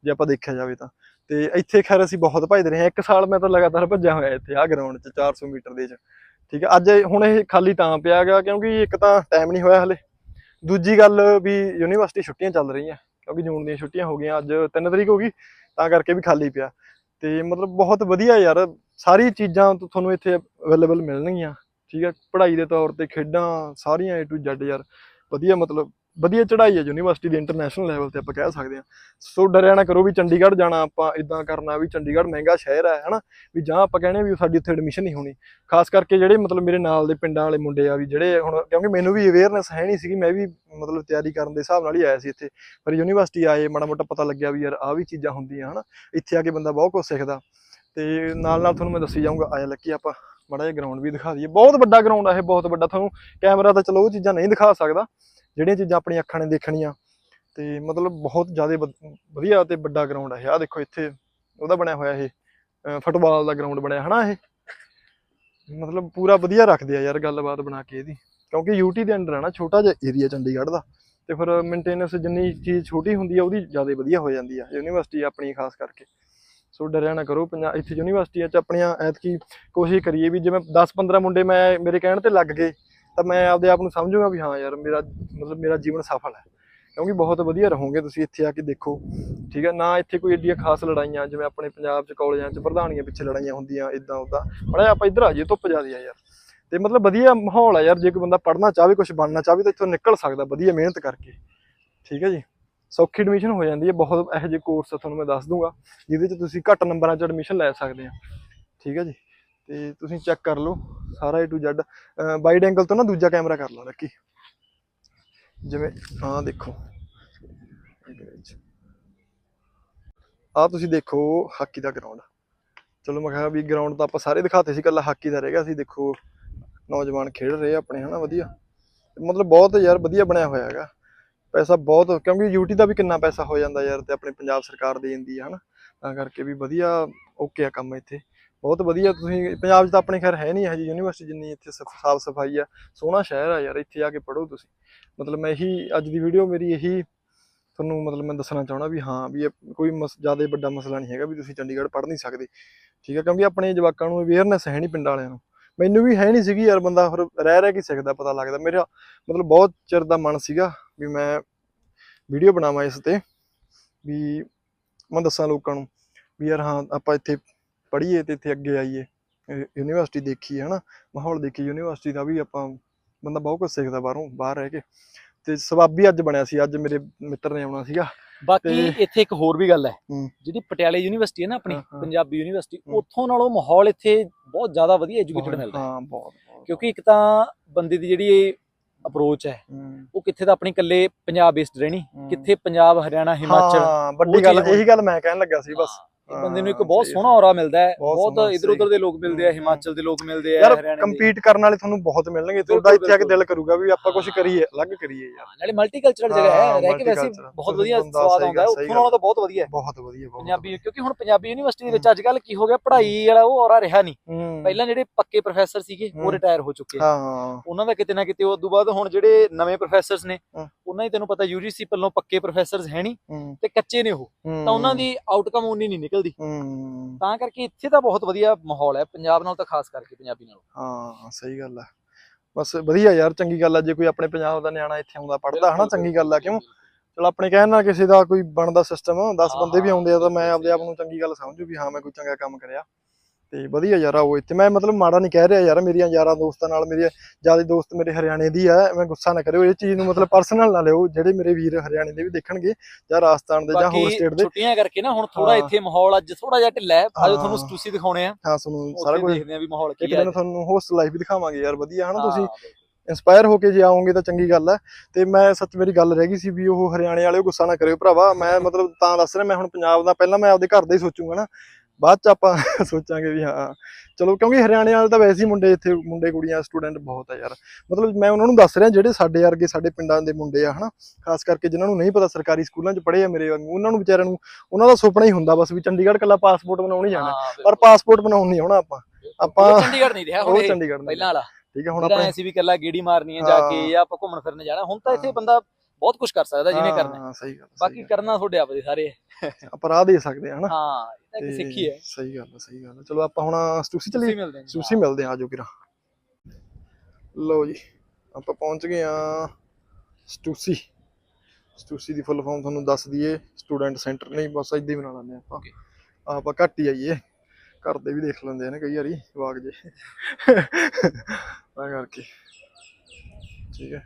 Speaker 1: ਜੇ ਆਪਾਂ ਦੇਖਿਆ ਜਾਵੇ ਤਾਂ। ਤੇ ਇੱਥੇ ਖੈਰ ਅਸੀਂ ਬਹੁਤ ਭੱਜਦੇ ਰਹੇ ਹਾਂ। ਇੱਕ ਸਾਲ ਮੈਂ ਤਾਂ ਲਗਾਤਾਰ ਭੱਜਿਆ ਹੋਇਆ ਇੱਥੇ, ਆਹ ਗਰਾਊਂਡ 'ਚ 400 ਮੀਟਰ ਦੇ 'ਚ ਠੀਕ ਹੈ ਅੱਜ ਇਹ- ਹੁਣ ਇਹ ਖਾਲੀ ਤਾਂ ਪਿਆ ਗਾ ਕਿਉਂਕਿ ਇੱਕ ਤਾਂ ਟਾਈਮ ਨਹੀਂ ਹੋਇਆ ਹਲੇ। ਦੂਜੀ ਗੱਲ ਵੀ ਯੂਨੀਵਰਸਿਟੀ ਛੁੱਟੀਆਂ ਚੱਲ ਰਹੀਆਂ, ਕਿਉਂਕਿ ਜੂਨ ਦੀਆਂ ਛੁੱਟੀਆਂ ਹੋ ਗਈਆਂ, ਅੱਜ 3 ਤਰੀਕ ਹੋ ਗਈ, ਤਾਂ ਕਰਕੇ ਵੀ ਖਾਲੀ ਪਿਆ। ਤੇ ਮਤਲਬ ਬਹੁਤ ਵਧੀਆ ਯਾਰ, ਸਾਰੀ ਚੀਜ਼ਾਂ ਤੁਹਾਨੂੰ ਇੱਥੇ ਅਵੇਲੇਬਲ ਮਿਲਣਗੀਆਂ। ਠੀਕ ਹੈ ਪੜ੍ਹਾਈ ਦੇ ਤੌਰ ਤੇ ਖੇਡਾਂ ਸਾਰੀਆਂ A to Z ਯਾਰ, ਵਧੀਆ ਮਤਲਬ ਵਧੀਆ ਚੜ੍ਹਾਈ ਹੈ ਯੂਨੀਵਰਸਿਟੀ ਦੀ ਇੰਟਰਨੈਸ਼ਨਲ ਲੈਵਲ ਤੇ ਆਪਾਂ ਕਹਿ ਸਕਦੇ ਹਾਂ। ਸੋ ਡਰਿਆ ਨਾ ਕਰੋ ਵੀ ਚੰਡੀਗੜ੍ਹ ਜਾਣਾ ਆਪਾਂ ਇਦਾਂ ਕਰਨਾ ਵੀ ਚੰਡੀਗੜ੍ਹ ਮਹਿੰਗਾ ਸ਼ਹਿਰ ਹੈ, ਹਨਾ? ਵੀ ਜਾਂ ਆਪਾਂ ਕਹਿੰਦੇ ਵੀ ਸਾਡੀ ਉੱਥੇ ਐਡਮਿਸ਼ਨ ਨਹੀਂ ਹੋਣੀ। ਖਾਸ ਕਰਕੇ ਜਿਹੜੇ ਮਤਲਬ ਮੇਰੇ ਨਾਲ ਦੇ ਪਿੰਡਾਂ ਵਾਲੇ ਮੁੰਡੇ ਆ ਵੀ ਜਿਹੜੇ ਹੁਣ, ਕਿਉਂਕਿ ਮੈਨੂੰ ਵੀ ਅਵੇਅਰਨੈਸ ਹੈ ਨਹੀਂ ਸੀਗੀ, ਮੈਂ ਵੀ ਮਤਲਬ ਤਿਆਰੀ ਕਰਨ ਦੇ ਹਿਸਾਬ ਨਾਲ ਹੀ ਆਇਆ ਸੀ ਇੱਥੇ। ਪਰ ਯੂਨੀਵਰਸਿਟੀ ਆਏ ਮਾੜਾ ਮੋਟਾ ਪਤਾ ਲੱਗਿਆ ਵੀ ਯਾਰ ਆਹ ਵੀ ਚੀਜ਼ਾਂ ਹੁੰਦੀਆਂ, ਹਨਾ? ਇੱਥੇ ਆ ਕੇ ਬੰਦਾ ਬਹੁਤ ਕੁਝ ਸਿੱਖਦਾ। ਤੇ ਨਾਲ ਨਾਲ ਤੁਹਾਨੂੰ ਮੈਂ ਦੱਸੀ ਜਾਊਂਗਾ, ਆਇਆ ਲੱਕੀ ਆਪਾਂ ਮਾੜਾ ਜਿਹਾ ਗਰਾਊਂਡ ਵੀ ਦਿਖਾ ਦਈਏ। ਬਹੁਤ ਵੱਡਾ ਗਰਾਊਂਡ ਆ ਇਹ, ਬਹੁਤ ਵੱਡਾ। ਤੁਹਾਨੂੰ ਕੈਮਰਾ ਤਾਂ ਚਲੋ ਉਹ ਚੀਜ਼ਾਂ ਨਹੀਂ ਦਿਖਾ ਸਕਦਾ। ਜਿਹੜੀਆਂ ਚੀਜ਼ਾਂ ਆਪਣੀਆਂ ਅੱਖਾਂ ਨੇ ਦੇਖਣੀਆਂ ਤੇ ਮਤਲਬ ਬਹੁਤ ਜ਼ਿਆਦਾ ਵਧ- ਵਧੀਆ ਤੇ ਵੱਡਾ ਗਰਾਊਂਡ ਹੈ ਇਹ। ਆ ਦੇਖੋ ਇੱਥੇ ਉਹਦਾ ਬਣਿਆ ਹੋਇਆ ਇਹ ਫੁੱਟਬਾਲ ਦਾ ਗਰਾਊਂਡ ਬਣਿਆ, ਹਨਾ ਇਹ? ਮਤਲਬ ਪੂਰਾ ਵਧੀਆ ਰੱਖਦੇ ਆ ਯਾਰ ਗੱਲਬਾਤ ਬਣਾ ਕੇ ਇਹਦੀ। ਕਿਉਂਕਿ ਯੂਟੀ ਦੇ ਅੰਡਰ ਆ ਨਾ, ਛੋਟਾ ਜਿਹਾ ਏਰੀਆ ਚੰਡੀਗੜ੍ਹ ਦਾ। ਤੇ ਫਿਰ ਮੇਨਟੇਨੈਂਸ ਜਿੰਨੀ ਚੀਜ਼ ਛੋਟੀ ਹੁੰਦੀ ਆ, ਉਹਦੀ ਜ਼ਿਆਦਾ ਵਧੀਆ ਹੋ ਜਾਂਦੀ ਆ ਯੂਨੀਵਰਸਿਟੀ ਆਪਣੀ ਖਾਸ ਕਰਕੇ। ਸੋ ਡਰਿਆ ਨਾ ਕਰੋ ਪੰਜਾਬ ਇੱਥੇ ਯੂਨੀਵਰਸਿਟੀਆਂ 'ਚ ਆਪਣੀਆਂ ਐਤਕੀ ਕੋਸ਼ਿਸ਼ ਕਰੀਏ ਵੀ ਜਿਵੇਂ 10-15 ਮੁੰਡੇ ਮੈਂ, ਮੇਰੇ ਕਹਿਣ ਤੇ ਲੱਗ ਗਏ। ਤਾਂ ਮੈਂ ਆਪਦੇ ਆਪ ਨੂੰ ਸਮਝੂਗਾ ਵੀ ਹਾਂ ਯਾਰ ਮੇਰਾ ਮਤਲਬ ਮੇਰਾ ਜੀਵਨ ਸਫਲ ਹੈ। ਕਿਉਂਕਿ ਬਹੁਤ ਵਧੀਆ ਰਹੋਗੇ ਤੁਸੀਂ ਇੱਥੇ ਆ ਕੇ ਦੇਖੋ। ਠੀਕ ਹੈ, ਨਾ ਇੱਥੇ ਕੋਈ ਏਡੀਆਂ ਖਾਸ ਲੜਾਈਆਂ ਜਿਵੇਂ ਆਪਣੇ ਪੰਜਾਬ 'ਚ ਕਾਲਜਾਂ 'ਚ ਪ੍ਰਧਾਨੀਆਂ ਪਿੱਛੇ ਲੜਾਈਆਂ ਹੁੰਦੀਆਂ ਇਦਾਂ ਉਦਾਂ ਬੜਾ ਆਪਾਂ ਇੱਧਰ ਆ ਜਾਈਏ, ਧੁੱਪ ਜ਼ਿਆਦੀ ਆ ਯਾਰ। ਤੇ ਮਤਲਬ ਵਧੀਆ ਮਾਹੌਲ ਆ ਯਾਰ, ਜੇ ਕੋਈ ਬੰਦਾ ਪੜ੍ਹਨਾ ਚਾਹਵੇ ਕੁਝ ਬਣਨਾ ਚਾਹਵੇ, ਤਾਂ ਇੱਥੋਂ ਨਿਕਲ ਸਕਦਾ, ਵਧੀਆ ਮਿਹਨਤ ਕਰਕੇ। ਠੀਕ ਹੈ ਜੀ? ਸੌਖੀ ਐਡਮਿਸ਼ਨ ਹੋ ਜਾਂਦੀ ਹੈ, ਬਹੁਤ ਇਹੋ ਜਿਹੇ ਕੋਰਸ ਤੁਹਾਨੂੰ ਮੈਂ ਦੱਸ ਦੂੰਗਾ, ਜਿਹਦੇ 'ਚ ਤੁਸੀਂ ਘੱਟ ਨੰਬਰਾਂ 'ਚ ਐਡਮਿਸ਼ਨ ਲੈ ਸਕਦੇ ਆ। ਠੀਕ ਹੈ ਜੀ? ਤੇ ਤੁਸੀਂ ਚੈੱਕ ਕਰ ਲਓ, ਸਾਰਾ A to Z wide angle ਤੋਂ ਨਾ ਦੂਜਾ ਕੈਮਰਾ ਕਰ ਲਓ ਲੱਕੀ ਜਿਵੇਂ ਆਹ ਦੇਖੋ। ਆ ਤੁਸੀਂ ਦੇਖੋ ਹਾਕੀ ਦਾ ਗਰਾਊਂਡ ਚਲੋ ਮੈਂ ਕਿਹਾ ਵੀ ਗਰਾਊਂਡ ਤਾਂ ਆਪਾਂ ਸਾਰੇ ਦਿਖਾਤੇ ਸੀ ਕੱਲਾ ਹਾਕੀ ਦਾ ਰਹਿ ਗਿਆ ਸੀ। ਦੇਖੋ, ਨੌਜਵਾਨ ਖੇਡ ਰਹੇ ਆ ਆਪਣੇ, ਹਨਾ, ਵਧੀਆ। ਮਤਲਬ ਬਹੁਤ ਯਾਰ ਵਧੀਆ ਬਣਿਆ ਹੋਇਆ ਹੈਗਾ। ਪੈਸਾ ਬਹੁਤ, ਕਿਉਂਕਿ ਯੂਟੀ ਦਾ ਵੀ ਕਿੰਨਾ ਪੈਸਾ ਹੋ ਜਾਂਦਾ ਯਾਰ ਤੇ ਆਪਣੀ ਪੰਜਾਬ ਸਰਕਾਰ ਦੇ ਦਿੰਦੀ ਹੈ ਹਨਾ। ਤਾਂ ਕਰਕੇ ਵੀ ਵਧੀਆ ਓਕੇ ਆ ਕੰਮ ਇੱਥੇ। ਬਹੁਤ ਵਧੀਆ, ਤੁਸੀਂ ਪੰਜਾਬ 'ਚ ਤਾਂ ਆਪਣੇ ਖੈਰ ਹੈ ਨਹੀਂ ਇਹ ਜੀ ਯੂਨੀਵਰਸਿਟੀ ਜਿੰਨੀ ਇੱਥੇ ਸਾਫ਼ ਸਫ਼ਾਈ ਆ, ਸੋਹਣਾ ਸ਼ਹਿਰ ਆ ਯਾਰ, ਇੱਥੇ ਆ ਕੇ ਪੜ੍ਹੋ ਤੁਸੀਂ। ਮਤਲਬ ਮੈਂ ਇਹੀ, ਅੱਜ ਦੀ ਵੀਡੀਓ ਮੇਰੀ ਇਹੀ ਤੁਹਾਨੂੰ ਮਤਲਬ ਮੈਂ ਦੱਸਣਾ ਚਾਹਣਾ ਵੀ ਹਾਂ, ਵੀ ਇਹ ਕੋਈ ਜ਼ਿਆਦਾ ਵੱਡਾ ਮਸਲਾ ਨਹੀਂ ਹੈਗਾ ਵੀ ਤੁਸੀਂ ਚੰਡੀਗੜ੍ਹ ਪੜ੍ਹ ਨਹੀਂ ਸਕਦੇ। ਠੀਕ ਹੈ ਕਿਉਂਕਿ ਆਪਣੇ ਜਵਾਕਾਂ ਨੂੰ ਅਵੇਅਰਨੈਸ ਹੈ ਨਹੀਂ ਪਿੰਡ ਵਾਲਿਆਂ ਨੂੰ। ਮੈਨੂੰ ਵੀ ਹੈ ਨਹੀਂ ਸੀਗੀ ਯਾਰ ਬੰਦਾ, ਫਿਰ ਰਹਿ ਰਹਿ ਕੇ ਸਿੱਖਦਾ ਪਤਾ ਲੱਗਦਾ। ਮੇਰਾ ਮਤਲਬ ਬਹੁਤ ਚਿਰ ਦਾ ਮਨ ਸੀਗਾ ਵੀ ਮੈਂ ਵੀਡੀਓ ਬਣਾਵਾਂ ਇਸ ਤੇ, ਵੀ ਮੈਂ ਦੱਸਾਂ ਲੋਕਾਂ ਨੂੰ ਵੀ ਯਾਰ ਹਾਂ, ਆਪਾਂ ਇੱਥੇ ਪੜ੍ਹੀਏ ਤੇ ਇੱਥੇ ਅੱਗੇ ਆਈਏ ਯੂਨੀਵਰਸਿਟੀ ਦੇਖੀਏ ਹਨਾ ਮਾਹੌਲ ਦੇਖੀਏ ਯੂਨੀਵਰਸਿਟੀ ਦਾ ਵੀ ਆਪਾਂ ਬੰਦਾ ਬਹੁਤ ਕੁਝ ਸਿੱਖਦਾ ਬਾਹਰੋਂ ਬਾਹਰ ਰਹਿ ਕੇ ਤੇ ਸਵਾਬੀ ਅੱਜ ਬਣਿਆ ਸੀ ਅੱਜ ਮੇਰੇ ਮਿੱਤਰ ਨੇ ਆਉਣਾ ਸੀਗਾ
Speaker 2: ਬਾਕੀ ਇੱਥੇ ਇੱਕ ਹੋਰ ਵੀ ਗੱਲ ਹੈ
Speaker 1: ਹੂੰ।
Speaker 2: ਜਿਹੜੀ ਪਟਿਆਲੇ ਯੂਨੀਵਰਸਿਟੀ ਹੈ ਨਾ ਆਪਣੀ
Speaker 1: ਹਾਂ, ਹਾਂ।
Speaker 2: ਪੰਜਾਬੀ ਯੂਨੀਵਰਸਿਟੀ
Speaker 1: ਹੂੰ।
Speaker 2: ਉੱਥੋਂ ਨਾਲੋਂ ਮਾਹੌਲ ਇੱਥੇ ਬਹੁਤ ਜ਼ਿਆਦਾ ਵਧੀਆ ਐਜੂਕੇਟਡ ਮਿਲਦਾ ਹੈ
Speaker 1: ਹਾਂ ਬਹੁਤ।
Speaker 2: ਕਿਉਂਕਿ ਇੱਕ ਤਾਂ ਬੰਦੇ ਦੀ ਜਿਹੜੀ ਅਪਰੋਚ ਹੈ
Speaker 1: ਹੂੰ,
Speaker 2: ਉਹ ਕਿੱਥੇ ਤਾਂ ਆਪਣੀ ਇਕੱਲੇ ਪੰਜਾਬ ਬੇਸਡ ਰਹਿਣੀ
Speaker 1: ਹੂੰ।
Speaker 2: ਕਿੱਥੇ ਪੰਜਾਬ ਹਰਿਆਣਾ ਹਿਮਾਚਲ
Speaker 1: ਹਾਂ ਵੱਡੀ ਗੱਲ ਇਹੀ ਗੱਲ ਮੈਂ ਕਹਿਣ ਲੱਗਾ ਸੀ ਬਸ
Speaker 2: ਹਾਂ, ਇਹ ਬੰਦੇ ਨੂੰ ਇੱਕ
Speaker 1: ਹਾਂ,
Speaker 2: ਬਹੁਤ
Speaker 1: ਸਹੀ
Speaker 2: ਸੋਹਣਾ ਔਰਾ ਮਿਲਦਾ ਹੈ।
Speaker 1: ਬਹੁਤ
Speaker 2: ਇਧਰ ਉਧਰ। ਦੇ ਲੋਕ ਮਿਲਦੇ ਆ
Speaker 1: ਹੂੰ,
Speaker 2: ਹਿਮਾਚਲ ਦੇ ਲੋਕ ਮਿਲਦੇ ਆ
Speaker 1: ਯਾਰ
Speaker 2: ਹਰਿਆਣਾ ਦੇ
Speaker 1: ਕੰਪੀਟ ਕਰਨ ਵਾਲੇ ਤੁਹਾਨੂੰ ਬਹੁਤ ਮਿਲਣਗੇ ਤੁਹਾਡਾ ਇੱਥੇ ਆ ਕੇ। ਦਿਲ ਕਰੂਗਾ ਵੀ ਆਪਾਂ ਕੁਝ
Speaker 2: ਹਾਂ।
Speaker 1: ਕਰੀਏ ਅਲੱਗ ਕਰੀਏ ਯਾਰ।
Speaker 2: ਹਾਂ, ਨਾਲੇ ਮਲਟੀਕਲਚਰਲ ਜਗ੍ਹਾ ਹੈ
Speaker 1: ਹਾਂ,
Speaker 2: ਰਹਿ ਕੇ ਵੈਸੇ ਬਹੁਤ ਵਧੀਆ ਸਵਾਦ ਆਉਂਦਾ ਹੈ। ਉੱਥੋਂ ਨਾਲੋਂ ਤਾਂ ਬਹੁਤ ਵਧੀਆ ਹੈ।
Speaker 1: ਬਹੁਤ ਵਧੀਆ ਬਹੁਤ
Speaker 2: ਪੰਜਾਬੀ ਕਿਉਂਕਿ ਹੁਣ ਪੰਜਾਬੀ ਯੂਨੀਵਰਸਿਟੀ ਦੇ ਵਿੱਚ ਅੱਜ ਕੱਲ ਕੀ ਹੋ ਗਿਆ ਪੜ੍ਹਾਈ ਵਾਲਾ ਉਹ ਔਰਾ ਰਿਹਾ ਨਹੀਂ।
Speaker 1: ਹੂੰ,
Speaker 2: ਪਹਿਲਾਂ ਜਿਹੜੇ ਪੱਕੇ ਪ੍ਰੋਫੈਸਰ ਸੀਗੇ ਉਹ
Speaker 1: ਹੂੰ।
Speaker 2: ਰਿਟਾਇਰ ਹੋ ਚੁੱਕੇ।
Speaker 1: ਹਾਂ।
Speaker 2: ਉਹਨਾਂ ਦਾ ਕਿਤੇ ਨਾ ਕਿਤੇ ਉਸ ਤੋਂ ਬਾਅਦ ਹੁਣ ਜਿਹੜੇ ਨਵੇਂ ਪ੍ਰੋਫੈਸਰਸ ਨੇ
Speaker 1: ਹਾਂ।
Speaker 2: ਉਹਨਾਂ ਦੀ ਤੈਨੂੰ ਪਤਾ ਯੂਜੀਸੀ ਵੱਲੋਂ ਪੱਕੇ ਪ੍ਰੋਫੈਸਰਸ ਹੈ ਨਹੀਂ
Speaker 1: ਹੂੰ,
Speaker 2: ਤੇ ਕੱਚੇ ਨੇ ਉਹ। ਤਾਂ ਉਹਨਾਂ ਦੀ ਆਊਟਕਮ ਉਨੀ ਨਹੀਂ ਨਿਕਲਦੀ
Speaker 1: ਹੂੰ,
Speaker 2: ਤਾਂ ਕਰਕੇ ਇੱਥੇ ਤਾਂ ਬਹੁਤ ਵਧੀਆ ਮਾਹੌਲ ਹੈ ਪੰਜਾਬ ਨਾਲ ਤਾਂ ਖਾਸ ਕਰਕੇ ਪੰਜਾਬੀ ਨਾਲ।
Speaker 1: ਹਾਂ ਸਹੀ ਗੱਲ ਹੈ। ਬਸ ਵਧੀਆ ਯਾਰ ਚੰਗੀ ਗੱਲ ਆ ਜੇ ਕੋਈ ਆਪਣੇ ਪੰਜਾਬ ਦਾ ਨਿਆਣਾ ਇੱਥੇ ਆਉਂਦਾ ਪੜਦਾ ਹਨਾ ਚੰਗੀ ਗੱਲ ਆ ਕਿਉਂ? ਚਲ ਆਪਣੇ ਕਹਿਣ ਨਾਲ ਕਿਸੇ ਦਾ ਕੋਈ ਬਣਦਾ ਸਿਸਟਮ 10
Speaker 2: ਹਾਂ,
Speaker 1: ਬੰਦੇ ਵੀ ਆਉਂਦੇ ਆ ਤਾਂ ਮੈਂ ਆਪਦੇ ਆਪ ਨੂੰ ਚੰਗੀ ਗੱਲ ਸਮਝੂ ਵੀ ਹਾਂ ਮੈਂ ਕੋਈ ਚੰਗਾ ਕੰਮ ਕਰਿਆ। ਤੇ ਵਧੀਆ ਯਾਰ ਆਓ ਇੱਥੇ। ਮੈਂ ਮਤਲਬ ਮਾੜਾ ਨਹੀਂ ਕਹਿ ਰਿਹਾ ਯਾਰ ਮੇਰੀਆਂ ਯਾਰਾਂ ਦੋਸਤਾਂ ਨਾਲ ਮੇਰੇ ਜ਼ਿਆਦਾ ਦੋਸਤ ਮੇਰੇ ਹਰਿਆਣੇ ਦੀ ਆ ਮੈਂ ਗੁੱਸਾ ਨਾ ਕਰਿਓ। ਇਹ ਚੀਜ਼ ਨੂੰ ਮਤਲਬ ਪਰਸਨਲ ਨਾ ਲਿਓ ਜਿਹੜੇ ਮੇਰੇ ਵੀਰ ਹਰਿਆਣੇ ਦੇ ਵੀ ਦੇਖਣਗੇ ਜਾਂ ਰਾਜਸਥਾਨ ਦੇ ਜਾਂ ਹੋਰ ਸਟੇਟ ਦੇ।
Speaker 2: ਛੁੱਟੀਆਂ ਕਰਕੇ ਨਾ ਹੁਣ ਥੋੜਾ। ਇੱਥੇ ਮਾਹੌਲ ਅੱਜ ਥੋੜਾ ਜਿਹਾ ਢਿੱਲਾ ਹੈ। ਆਜੋ ਤੁਹਾਨੂੰ। ਸਟੂਸੀ ਦਿਖਾਉਣੇ ਆ।
Speaker 1: ਹਾਂ ਤੁਹਾਨੂੰ ਸਾਰਾ ਕੁਝ
Speaker 2: ਦੇਖਦੇ ਆ ਵੀ ਮਾਹੌਲ ਕੀ ਹੈ।
Speaker 1: ਤੁਹਾਨੂੰ ਹੋਸਟ ਲਾਈਫ ਵੀ ਦਿਖਾਵਾਂਗੇ ਯਾਰ ਵਧੀਆ ਹਨਾ? ਤੁਸੀਂ
Speaker 2: ਹਾਂ,
Speaker 1: ਇੰਸਪਾਇਰ ਹੋ ਕੇ ਜੇ ਆਓਗੇ ਤਾਂ ਚੰਗੀ ਗੱਲ ਹੈ ਤੇ ਮੈਂ ਸੱਚ ਮੇਰੀ ਗੱਲ ਰਹਿ ਗਈ ਸੀ ਵੀ ਉਹ ਹਰਿਆਣੇ ਵਾਲਿਓ ਗੁੱਸਾ ਨਾ ਕਰਿਓ ਭਰਾਵਾ। ਮੈਂ ਮਤਲਬ ਤਾਂ ਦੱਸ ਰਿਹਾ ਮੈਂ ਹੁਣ ਪੰਜਾਬ ਦਾ ਪਹਿਲਾਂ ਮੈਂ ਆਪਦੇ ਘਰ ਦਾ ਹੀ ਸੋਚੂਗਾ ਨਾ। ਬਾਅਦ ਚ ਆਪਾਂ ਸੋਚਾਂਗੇ ਵੀ ਹਾਂ ਚਲੋ ਕਿਉਂਕਿ ਹਰਿਆਣੇ ਵਾਲੇ ਤਾਂ ਵੈਸੇ ਹੀ ਮੁੰਡੇ ਇੱਥੇ ਮੁੰਡੇ ਕੁੜੀਆਂ ਸਟੂਡੈਂਟ ਬਹੁਤ ਆ ਯਾਰ। ਮਤਲਬ ਮੈਂ ਉਹਨਾਂ ਨੂੰ ਦੱਸ ਰਿਹਾ ਜਿਹੜੇ ਸਾਡੇ ਵਰਗੇ ਸਾਡੇ ਪਿੰਡਾਂ ਦੇ ਮੁੰਡੇ ਆ ਹਨਾ। ਖਾਸ ਕਰਕੇ ਜਿਨ੍ਹਾਂ ਨੂੰ ਨਹੀਂ ਪਤਾ ਸਰਕਾਰੀ ਸਕੂਲਾਂ 'ਚ ਪੜ੍ਹੇ ਆ ਮੇਰੇ ਵਾਂਗੂ ਉਹਨਾਂ ਨੂੰ ਵਿਚਾਰਿਆਂ ਨੂੰ ਉਹਨਾਂ ਦਾ ਸੁਪਨਾ ਹੀ ਹੁੰਦਾ ਬਸ ਵੀ ਚੰਡੀਗੜ੍ਹ ਕੱਲਾ ਪਾਸਪੋਰਟ ਬਣਾਉਣ ਹੀ ਜਾਣਾ। ਪਰ ਪਾਸਪੋਰਟ ਬਣਾਉਣ ਨਹੀਂ ਆਉਣਾ ਆਪਾਂ। ਆਪਾਂ
Speaker 2: ਚੰਡੀਗੜ੍ਹ ਨਹੀਂ ਰਿਹਾ ਹੁਣ ਪਹਿਲਾਂ ਵਾਲਾ।
Speaker 1: ਠੀਕ ਹੈ ਹੁਣ ਆਪਣੇ
Speaker 2: ਐਸੀ ਵੀ ਕੱਲਾ ਗੇੜੀ ਮਾਰਨੀ ਹੈ ਜਾ ਕੇ। ਜਾਂ ਆਪਾਂ ਘੁੰਮਣ ਫਿਰਨ ਜਾਣਾ ਹੁਣ ਤਾਂ ਇੱਥੇ ਬੰਦਾ ਬਹੁਤ ਕੁਝ ਕਰ ਸਕਦਾ ਜਿਹਨੇ ਕਰਨਾ ਹੈ।
Speaker 1: ਸਹੀ ਗੱਲ
Speaker 2: ਬਾਕੀ ਕਰਨਾ ਤੁਹਾਡੇ ਆਪ ਦੇ ਸਾਰੇ।
Speaker 1: ਆਪਾਂ ਰਾਹ ਦੇ ਸਕਦੇ ਹਨਾ?
Speaker 2: ਹਾਂ ਇਹ ਤਾਂ ਸਿੱਖੀ ਹੈ।
Speaker 1: ਸਹੀ ਗੱਲ ਹੈ ਸਹੀ ਗੱਲ ਹੈ। ਚਲੋ ਆਪਾਂ ਹੁਣ ਸਟੂਸੀ
Speaker 2: ਤੁਸੀਂ
Speaker 1: ਚਲੀ
Speaker 2: ਮਿਲਦੇ ਨੇ
Speaker 1: ਸਟੂਸੀ ਮਿਲਦੇ ਆ ਆਜੋ ਕਿਰਾ। ਲਓ ਜੀ ਆਪਾਂ ਪਹੁੰਚ ਗਏ ਆ ਸਟੂਸੀ। ਸਟੂਸੀ ਦੀ ਫੁੱਲ ਫਾਰਮ ਤੁਹਾਨੂੰ ਦੱਸ ਦਈਏ ਸਟੂਡੈਂਟ ਸੈਂਟਰ ਨਹੀਂ ਬਸ ਇਦਾਂ ਹੀ ਬਣਾ ਲੈਂਦੇ ਆਪਾਂ. ਆਪਾਂ ਘੱਟ ਹੀ ਆਈਏ। ਘਰ ਦੇ ਵੀ ਦੇਖ ਲੈਂਦੇ ਆ ਨਾ ਕਈ ਵਾਰੀ ਜਵਾਕ ਜੇ। ਤਾਂ ਕਰਕੇ। ਠੀਕ ਹੈ।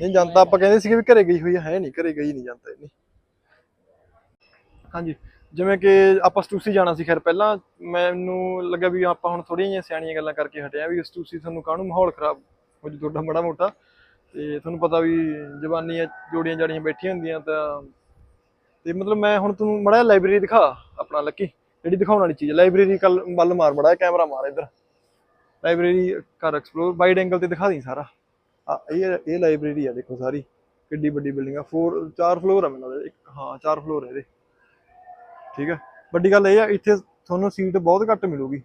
Speaker 1: ਨਹੀਂ ਜਨਤਾ ਆਪਾਂ ਕਹਿੰਦੇ ਸੀਗੇ ਵੀ ਘਰੇ ਗਈ ਹੋਈ ਆ, ਹੈ ਨਹੀਂ ਘਰੇ ਗਈ ਨਹੀਂ ਜਨਤਾ ਇੰਨੀ। ਹਾਂਜੀ ਜਿਵੇਂ ਕਿ ਆਪਾਂ ਸਟੂਸੀ ਜਾਣਾ ਸੀ ਖੈਰ ਪਹਿਲਾਂ ਮੈਨੂੰ ਲੱਗਾ ਵੀ ਆਪਾਂ ਹੁਣ ਥੋੜੀਆਂ ਜਿਹੀਆਂ ਸਿਆਣੀਆਂ ਗੱਲਾਂ ਕਰਕੇ ਹਟਿਆ ਵੀ ਸਟੂਸੀ ਤੁਹਾਨੂੰ ਕਾਹਨੂੰ ਮਾਹੌਲ ਖਰਾਬ ਹੋ ਜੂ ਤੁਹਾਡਾ ਬੜਾ ਮੋਟਾ। ਤੇ ਤੁਹਾਨੂੰ ਪਤਾ ਵੀ ਜਵਾਨੀਆਂ ਜੋੜੀਆਂ ਜਾੜੀਆਂ ਬੈਠੀਆਂ ਹੁੰਦੀਆਂ ਤਾਂ ਤੇ ਮਤਲਬ ਮੈਂ ਹੁਣ ਤੁਹਾਨੂੰ ਮੜਾ ਲਾਇਬ੍ਰੇਰੀ ਦਿਖਾ ਆਪਣਾ ਲੱਕੀ ਜਿਹੜੀ ਦਿਖਾਉਣ ਵਾਲੀ ਚੀਜ਼ ਲਾਇਬ੍ਰੇਰੀ ਕੱਲ ਵੱਲ ਮਾਰ ਮੜਾ ਕੈਮਰਾ ਮਾਰ ਇੱਧਰ। ਲਾਇਬ੍ਰੇਰੀ ਕਰ ਐਕਸਪਲੋਰ ਵਾਈਡ ਐਂਗਲ ਤੇ ਦਿਖਾ ਦੀ ਸਾਰਾ। ਇਹ ਇਹ ਲਾਇਬ੍ਰੇਰੀ ਆ ਦੇਖੋ ਸਾਰੀ। ਕਿੱਡੀ ਵੱਡੀ ਬਿਲਡਿੰਗ ਆ। 4 ਚਾਰ ਫਲੋਰ ਆ ਮੈਨੂੰ ਲੱਗਦਾ। ਇੱਕ, ਹਾਂ, ਚਾਰ ਫਲੋਰ ਹੈ ਇਹਦੇ। ਠੀਕ ਆ? ਵੱਡੀ ਗੱਲ ਇਹ ਆ, ਇੱਥੇ ਤੁਹਾਨੂੰ ਸੀਟ ਬਹੁਤ ਘੱਟ ਮਿਲੂਗੀ।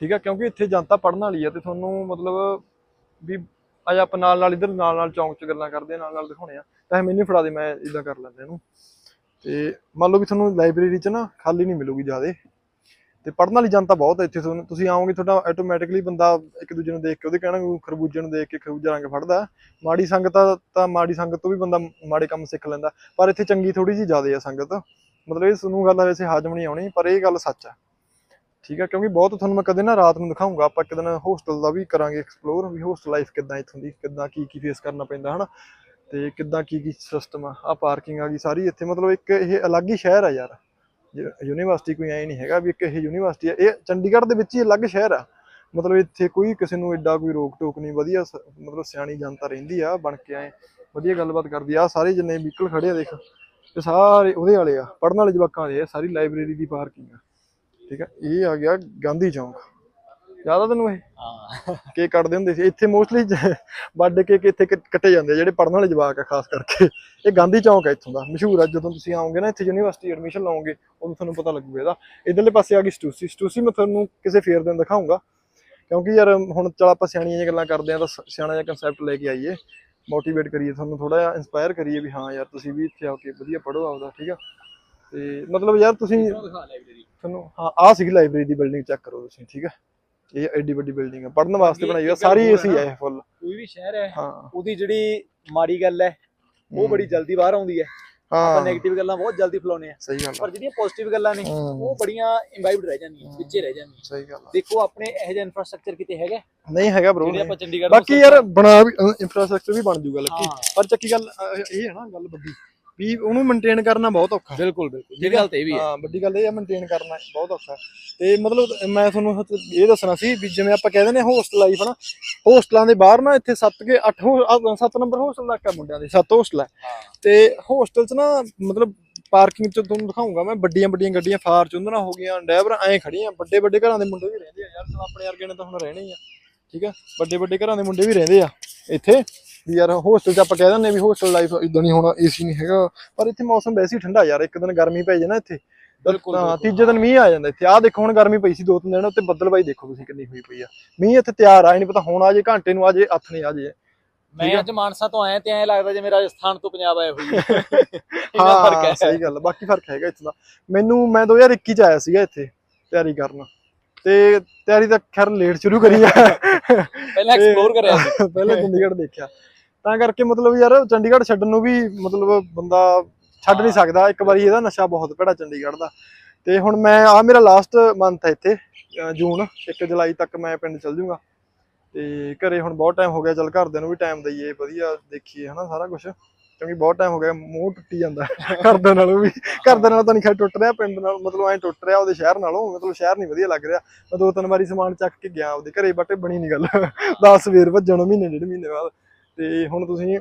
Speaker 1: ਠੀਕ ਆ? ਕਿਉਂਕਿ ਇੱਥੇ ਜਨਤਾ ਪੜਨ ਵਾਲੀ ਆ ਤੇ ਤੁਹਾਨੂੰ ਮਤਲਬ ਵੀ ਅੱਜ ਆਪਾਂ ਨਾਲ ਨਾਲ ਇੱਧਰ ਨਾਲ ਨਾਲ ਚੌਂਕ 'ਚ ਗੱਲਾਂ ਕਰਦੇ ਆ, ਨਾਲ ਨਾਲ ਦਿਖਾਉਣੇ ਆ। ਤਾਂ ਇਹ ਮੈਨੂੰ ਫੜਾ ਦੇ, ਮੈਂ ਇਦਾਂ ਕਰ ਲੈਂਦਾ ਇਹਨੂੰ। ਤੇ ਮੰਨ ਲਓ ਵੀ ਤੁਹਾਨੂੰ ਲਾਇਬ੍ਰੇਰੀ 'ਚ ਨਾ ਖਾਲੀ ਨਹੀਂ ਮਿਲੂਗੀ ਜ਼ਿਆਦੇ। ਤੇ ਪੜਨ ਵਾਲੀ ਜਨਤਾ ਬਹੁਤ ਹੈ ਇੱਥੇ ਤੁਹਾਨੂੰ, ਤੁਸੀਂ ਆਓਗੇ ਤੁਹਾਡਾ ਆਟੋਮੈਟਿਕਲੀ ਬੰਦਾ ਇੱਕ ਦੂਜੇ ਨੂੰ ਦੇਖ ਕੇ ਉਹਦੇ ਕਹਿਣਾ ਖਰਬੂਜੇ ਨੂੰ ਦੇਖ ਕੇ ਖਰਬੂਜਾ ਰੰਗ ਫੜਦਾ। ਮਾੜੀ ਸੰਗਤ ਤਾਂ ਮਾੜੀ ਸੰਗਤ ਤੋਂ ਵੀ ਬੰਦਾ ਮਾੜੇ ਕੰਮ ਸਿੱਖ ਲੈਂਦਾ, ਪਰ ਇੱਥੇ ਚੰਗੀ ਥੋੜੀ ਜਿਹੀ ਜ਼ਿਆਦਾ ਆ ਸੰਗਤ। ਮਤਲਬ ਇਹ ਤੁਹਾਨੂੰ ਗੱਲ ਵੈਸੇ ਹਾਜ਼ਮ ਨਹੀਂ ਆਉਣੀ, ਪਰ ਇਹ ਗੱਲ ਸੱਚ ਹੈ ਠੀਕ ਹੈ ਕਿਉਂਕਿ ਬਹੁਤ ਤੁਹਾਨੂੰ ਮੈਂ ਕਦੇ ਨਾ ਰਾਤ ਨੂੰ ਦਿਖਾਉਂਗਾ ਆਪਾਂ ਇੱਕ ਦਿਨ ਹੋਸਟਲ ਦਾ ਵੀ ਕਰਾਂਗੇ ਐਕਸਪਲੋਰ ਵੀ ਹੋਸਟਲ ਲਾਈਫ ਕਿੱਦਾਂ ਇੱਥੋਂ ਦੀ, ਕਿੱਦਾਂ ਕੀ ਕੀ ਫੇਸ ਕਰਨਾ ਪੈਂਦਾ, ਹਨਾ? ਤੇ ਕਿੱਦਾਂ ਕੀ ਕੀ ਸਿਸਟਮ ਆ ਆ ਪਾਰਕਿੰਗ ਆ ਗਈ ਸਾਰੀ ਇੱਥੇ, ਮਤਲਬ ਇੱਕ ਇਹ ਅਲੱਗ ਹੀ ਸ਼ਹਿਰ ਆ ਯਾਰ। ਯੂਨੀਵਰਸਿਟੀ ਕੋਈ ਐ ਨਹੀਂ ਹੈਗਾ ਵੀ ਇੱਕ ਇਹ ਯੂਨੀਵਰਸਿਟੀ ਆ ਇਹ ਚੰਡੀਗੜ੍ਹ ਦੇ ਵਿੱਚ ਹੀ ਅਲੱਗ ਸ਼ਹਿਰ ਆ। ਮਤਲਬ ਇੱਥੇ ਕੋਈ ਕਿਸੇ ਨੂੰ ਐਡਾ ਕੋਈ ਰੋਕ ਟੋਕ ਨਹੀਂ, ਵਧੀਆ ਸ- ਮਤਲਬ ਸਿਆਣੀ ਜਨਤਾ ਰਹਿੰਦੀ ਆ, ਬਣ ਕੇ ਆਏ, ਵਧੀਆ ਗੱਲਬਾਤ ਕਰਦੀ ਆ। ਸਾਰੇ ਜਿੰਨੇ ਵਹੀਕਲ ਖੜੇ ਆ ਦੇਖ, ਇਹ ਸਾਰੇ ਉਹਦੇ ਵਾਲੇ ਆ ਪੜਨ ਵਾਲੇ ਜਵਾਕਾਂ ਦੇ ਆ ਸਾਰੀ ਲਾਇਬ੍ਰੇਰੀ ਦੀ ਪਾਰਕਿੰਗ ਆ। ਠੀਕ ਆ? ਇਹ ਆ ਗਿਆ ਗਾਂਧੀ ਚੌਂਕ। ਜ਼ਿਆਦਾ ਤੈਨੂੰ ਇਹ?
Speaker 2: ਹਾਂ।
Speaker 1: ਕੇਕ ਕੱਟਦੇ ਹੁੰਦੇ ਸੀ। ਇੱਥੇ ਮੋਸਟਲੀ ਵੱਡ ਕੇਕ ਇੱਥੇ ਕੱਟ- ਜਾਂਦੇ ਆ ਜਿਹੜੇ ਪੜਨ ਵਾਲੇ ਜਵਾਕ ਆ ਖਾਸ ਕਰਕੇ। ਇਹ ਗਾਂਧੀ ਚੌਂਕ ਹੈ ਇੱਥੋਂ ਦਾ ਮਸ਼ਹੂਰ ਆ। ਜਦੋਂ ਤੁਸੀਂ ਆਓਗੇ ਨਾ ਇੱਥੇ ਯੂਨੀਵਰਸਿਟੀ ਐਡਮਿਸ਼ਨ ਲਓਗੇ ਉਦੋਂ ਤੁਹਾਨੂੰ ਪਤਾ ਲੱਗੂਗਾ ਇਹਦਾ। ਇਧਰਲੇ ਪਾਸੇ ਆ ਗਈ ਸਟੂਸੀ। ਸਟੂਸੀ ਮੈਂ ਤੁਹਾਨੂੰ ਕਿਸੇ ਫੇਰ ਦਿਨ ਦਿਖਾਉਂਗਾ। ਕਿਉਂਕਿ ਯਾਰ ਹੁਣ ਚਲ ਆਪਾਂ ਸਿਆਣੀਆਂ ਜਿਹੀਆਂ ਗੱਲਾਂ ਕਰਦੇ ਆ ਤਾਂ ਸਿਆਣਾ ਜਿਹਾ ਕਨਸੈਪਟ ਲੈ ਕੇ ਆਈਏ। ਮੋਟੀਵੇਟ ਕਰੀਏ ਤੁਹਾਨੂੰ ਥੋੜਾ ਜਿਹਾ ਇਨਸਪਾਇਰ ਕਰੀਏ ਵੀ ਹਾਂ ਯਾਰ ਤੁਸੀਂ ਵੀ ਇੱਥੇ ਆ ਕੇ ਵਧੀਆ ਪੜ੍ਹੋ ਆਪਦਾ ਠੀਕ ਆ? ਤੇ ਮਤਲਬ ਯਾਰ ਤੁਸੀਂ ਤੁਹਾਨੂੰ ਹਾਂ ਆ ਸੀਗੀ ਲਾਇਬ੍ਰੇਰੀ ਦੀ ਬਿਲਡਿੰਗ ਚੈੱਕ ਕਰੋ ਤੁਸੀਂ ਠੀਕ ਆ? ਇਹ ਐਡੀ ਵੱਡੀ ਬਿਲਡਿੰਗ ਆ। ਪੜਨ ਵਾਸਤੇ ਬਣਾਈ
Speaker 2: ਇਹ
Speaker 1: ਸਾਰੀ ਏਸੀ
Speaker 2: ਹੈ
Speaker 1: ਇਹ ਫੁੱਲ
Speaker 2: ਕੋਈ ਵੀ ਸ਼ਹਿਰ ਹੈ
Speaker 1: ਹਾਂ।
Speaker 2: ਉਹਦੀ ਜਿਹੜੀ ਮਾੜੀ ਗੱਲ ਹੈ ਉਹ। ਬੜੀ ਜਲਦੀ ਬਾਹਰ ਆਉਂਦੀ ਹੈ। ਆਪਾਂ
Speaker 1: ਹਾਂ।
Speaker 2: ਨੈਗੇਟਿਵ ਗੱਲਾਂ ਬਹੁਤ ਜਲਦੀ ਫਲਾਉਨੇ ਆ
Speaker 1: ਸਹੀ ਗੱਲ
Speaker 2: ਪਰ ਜਿਹੜੀਆਂ ਪੋਜ਼ਿਟਿਵ ਗੱਲਾਂ ਨੇ ਉਹ ਬੜੀਆਂ ਇੰਵਾਈਬਡ ਰਹਿ ਜਾਂਦੀਆਂ ਵਿੱਚੇ ਰਹਿ ਜਾਂਦੀਆਂ।
Speaker 1: ਸਹੀ ਗੱਲ
Speaker 2: ਦੇਖੋ ਆਪਣੇ ਇਹੋ ਜਿਹਾ ਇਨਫਰਾਸਟ੍ਰਕਚਰ ਕਿਤੇ ਹੈਗਾ?
Speaker 1: ਨਹੀਂ ਹੈਗਾ ਬ్రో
Speaker 2: ਜਿਹੜੇ ਆਪਾਂ ਚੰਡੀਗੜ੍ਹ
Speaker 1: ਬਾਕੀ ਯਾਰ ਬਣਾ ਇਨਫਰਾਸਟ੍ਰਕਚਰ ਵੀ ਬਣ ਜੂਗਾ ਲੱਕੀ।
Speaker 2: ਹਾਂ।
Speaker 1: ਪਰ ਚੱਕੀ ਗੱਲ ਇਹ ਹੈ ਨਾ ਗੱਲ ਵੱਡੀ। ਵੀ ਉਹਨੂੰ ਮੇਨਟੇਨ ਕਰਨਾ ਬਹੁਤ ਔਖਾ
Speaker 2: ਬਿਲਕੁਲ ਬਿਲਕੁਲ। ਜਿਹੜੀ ਗੱਲ ਤੇ ਇਹ ਵੀ ਹੈ।
Speaker 1: ਹਾਂ ਵੱਡੀ ਗੱਲ ਇਹ ਹੈ ਮੇਨਟੇਨ ਕਰਨਾ ਬਹੁਤ ਔਖਾ ਤੇ ਮਤਲਬ ਮੈਂ ਤੁਹਾਨੂੰ ਇਹ ਦੱਸਣਾ ਸੀ ਵੀ ਜਿਵੇਂ ਆਪਾਂ ਕਹਿੰਦੇ ਨੇ ਹੋਸਟਲ ਲਾਈਫ ਹਨਾ ਹੋਸਟਲਾਂ ਦੇ ਬਾਹਰ ਨਾ ਇੱਥੇ 7 ਕੇ 8 7 ਨੰਬਰ ਹੋਸਟਲ ਤੱਕ ਆ ਮੁੰਡਿਆਂ ਦੇ 7 ਹੋਸਟਲ ਹੈ। ਤੇ ਹੋਸਟਲ 'ਚ ਨਾ ਮਤਲਬ ਪਾਰਕਿੰਗ 'ਚ ਤੁਹਾਨੂੰ ਦਿਖਾਉਂਗਾ ਮੈਂ ਵੱਡੀਆਂ ਵੱਡੀਆਂ ਗੱਡੀਆਂ ਫਾਰਚੂਨਰਾਂ ਹੋ ਗਈਆਂ ਡੈਵਰ ਐਂ ਖੜੀਆਂ ਵੱਡੇ ਵੱਡੇ ਘਰਾਂ ਦੇ ਮੁੰਡੇ ਵੀ ਰਹਿੰਦੇ ਆ। ਯਾਰ ਆਪਣੇ ਵਰਗੇ ਨੇ ਤਾਂ ਹੁਣ ਰਹਿਣੇ ਹੀ ਆ। ਠੀਕ ਆ ਵੱਡੇ ਵੱਡੇ ਘਰਾਂ ਦੇ ਮੁੰਡੇ ਵੀ ਰਹਿੰਦੇ ਆ ਇੱਥੇ। ਵੀ ਯਾਰ ਹੋਸਟਲ 'ਚ ਆਪਾਂ ਕਹਿ ਦਿੰਦੇ ਵੀ ਹੋਸਟਲ ਲਾਈਫ ਇਦਾਂ ਨਹੀਂ ਹੋਣਾ ਏਸੀ ਨਹੀਂ ਹੈਗਾ। ਪਰ ਇੱਥੇ ਮੌਸਮ ਵੈਸੇ ਹੀ ਠੰਡਾ ਯਾਰ ਇੱਕ ਦਿਨ ਗਰਮੀ ਪੈ ਜੇ ਨਾ ਇੱਥੇ ਹਾਂ। ਤੀਜੇ ਦਿਨ ਮੀਂਹ ਆ ਜਾਂਦਾ ਇੱਥੇ। ਆਹ ਦੇਖੋ ਹੁਣ ਗਰਮੀ ਪਈ ਸੀ ਦੋ ਤਿੰਨ ਦਿਨ ਉੱਤੇ ਬੱਦਲਬਾਈ ਦੇਖੋ ਤੁਸੀਂ ਕਿੰਨੀ ਹੋਈ ਪਈ ਆ। ਮੀਂਹ ਇੱਥੇ ਤਿਆਰ ਆ ਨਹੀਂ ਪਤਾ ਹੁਣ ਆ ਜੇ ਘੰਟੇ ਨੂੰ ਆ ਜੇ ਹੱਥ ਨਹੀਂ ਆ ਜੇ
Speaker 2: ਮੈਂ ਅੱਜ ਮਾਨਸਾ ਤੋਂ ਆਇਆ ਤੇ ਐਂ ਲੱਗਦਾ ਜਿਵੇਂ ਰਾਜਸਥਾਨ ਤੋਂ ਪੰਜਾਬ ਆਏ ਹੋਈ ਹੈ ਫ਼ਰਕ
Speaker 1: ਹਾਂ। ਸਹੀ ਗੱਲ ਬਾਕੀ ਫ਼ਰਕ ਹੈਗਾ ਇੱਥੇ ਦਾ। ਮੈਨੂੰ ਮੈਂ 2021 ਚ ਆਇਆ ਸੀਗਾ ਇੱਥੇ ਤਿਆਰੀ ਕਰਨ। ਤੇ ਤਿਆਰੀ ਤਾਂ ਖੈਰ ਲੇਟ ਸ਼ੁਰੂ ਕਰੀ ਆ।
Speaker 2: ਪਹਿਲਾਂ ਐਕਸਪਲੋਰ ਕਰਿਆ
Speaker 1: ਪਹਿਲਾਂ ਚੰਡੀਗੜ੍ਹ ਦੇਖਿਆ। ਤਾਂ ਕਰਕੇ ਮਤਲਬ ਯਾਰ ਚੰਡੀਗੜ੍ਹ ਛੱਡਣ ਨੂੰ ਵੀ ਮਤਲਬ ਬੰਦਾ ਛੱਡ ਨਹੀਂ ਸਕਦਾ। ਇੱਕ ਵਾਰੀ ਇਹਦਾ ਨਸ਼ਾ ਬਹੁਤ ਭੈੜਾ ਚੰਡੀਗੜ੍ਹ ਦਾ। ਤੇ ਹੁਣ ਮੈਂ ਆ ਮੇਰਾ ਲਾਸਟ ਮੰਥ ਹੈ ਇੱਥੇ ਜੂਨ 1 ਜੁਲਾਈ ਤੱਕ ਮੈਂ ਪਿੰਡ ਚੱਲ ਜੂੰਗਾ। ਤੇ ਘਰੇ ਹੁਣ ਬਹੁਤ ਟਾਈਮ ਹੋ ਗਿਆ, ਚੱਲ ਘਰਦਿਆਂ ਨੂੰ ਵੀ ਟਾਈਮ ਦਈਏ, ਵਧੀਆ ਦੇਖੀਏ, ਹਨਾ ਸਾਰਾ ਕੁਝ ਕਿਉਂਕਿ ਬਹੁਤ ਟਾਈਮ ਹੋ ਗਿਆ, ਮੂੰਹ ਟੁੱਟੀ ਜਾਂਦਾ ਘਰਦਿਆਂ ਨਾਲੋਂ ਵੀ। ਘਰਦਿਆਂ ਨਾਲ ਤਾਂ ਨਹੀਂ ਖੈਰ ਟੁੱਟ ਰਿਹਾ, ਪਿੰਡ ਨਾਲ ਮਤਲਬ ਐਂ ਟੁੱਟ ਰਿਹਾ, ਉਹਦੇ ਸ਼ਹਿਰ ਨਾਲੋਂ। ਮਤਲਬ ਸ਼ਹਿਰ ਨਹੀਂ ਵਧੀਆ ਲੱਗ ਰਿਹਾ। ਮੈਂ ਦੋ ਤਿੰਨ ਵਾਰੀ ਸਮਾਨ ਚੱਕ ਕੇ ਗਿਆ ਉਹਦੇ ਘਰੇ ਬਟ ਬਣੀ ਨਹੀਂ ਗੱਲ। 10 ਸਵੇਰ ਭੱਜਣ ਮਹੀਨੇ, ਡੇਢ ਮਹੀਨੇ ਬਾਅਦ। ਤੇ ਹੁਣ ਤੁਸੀਂ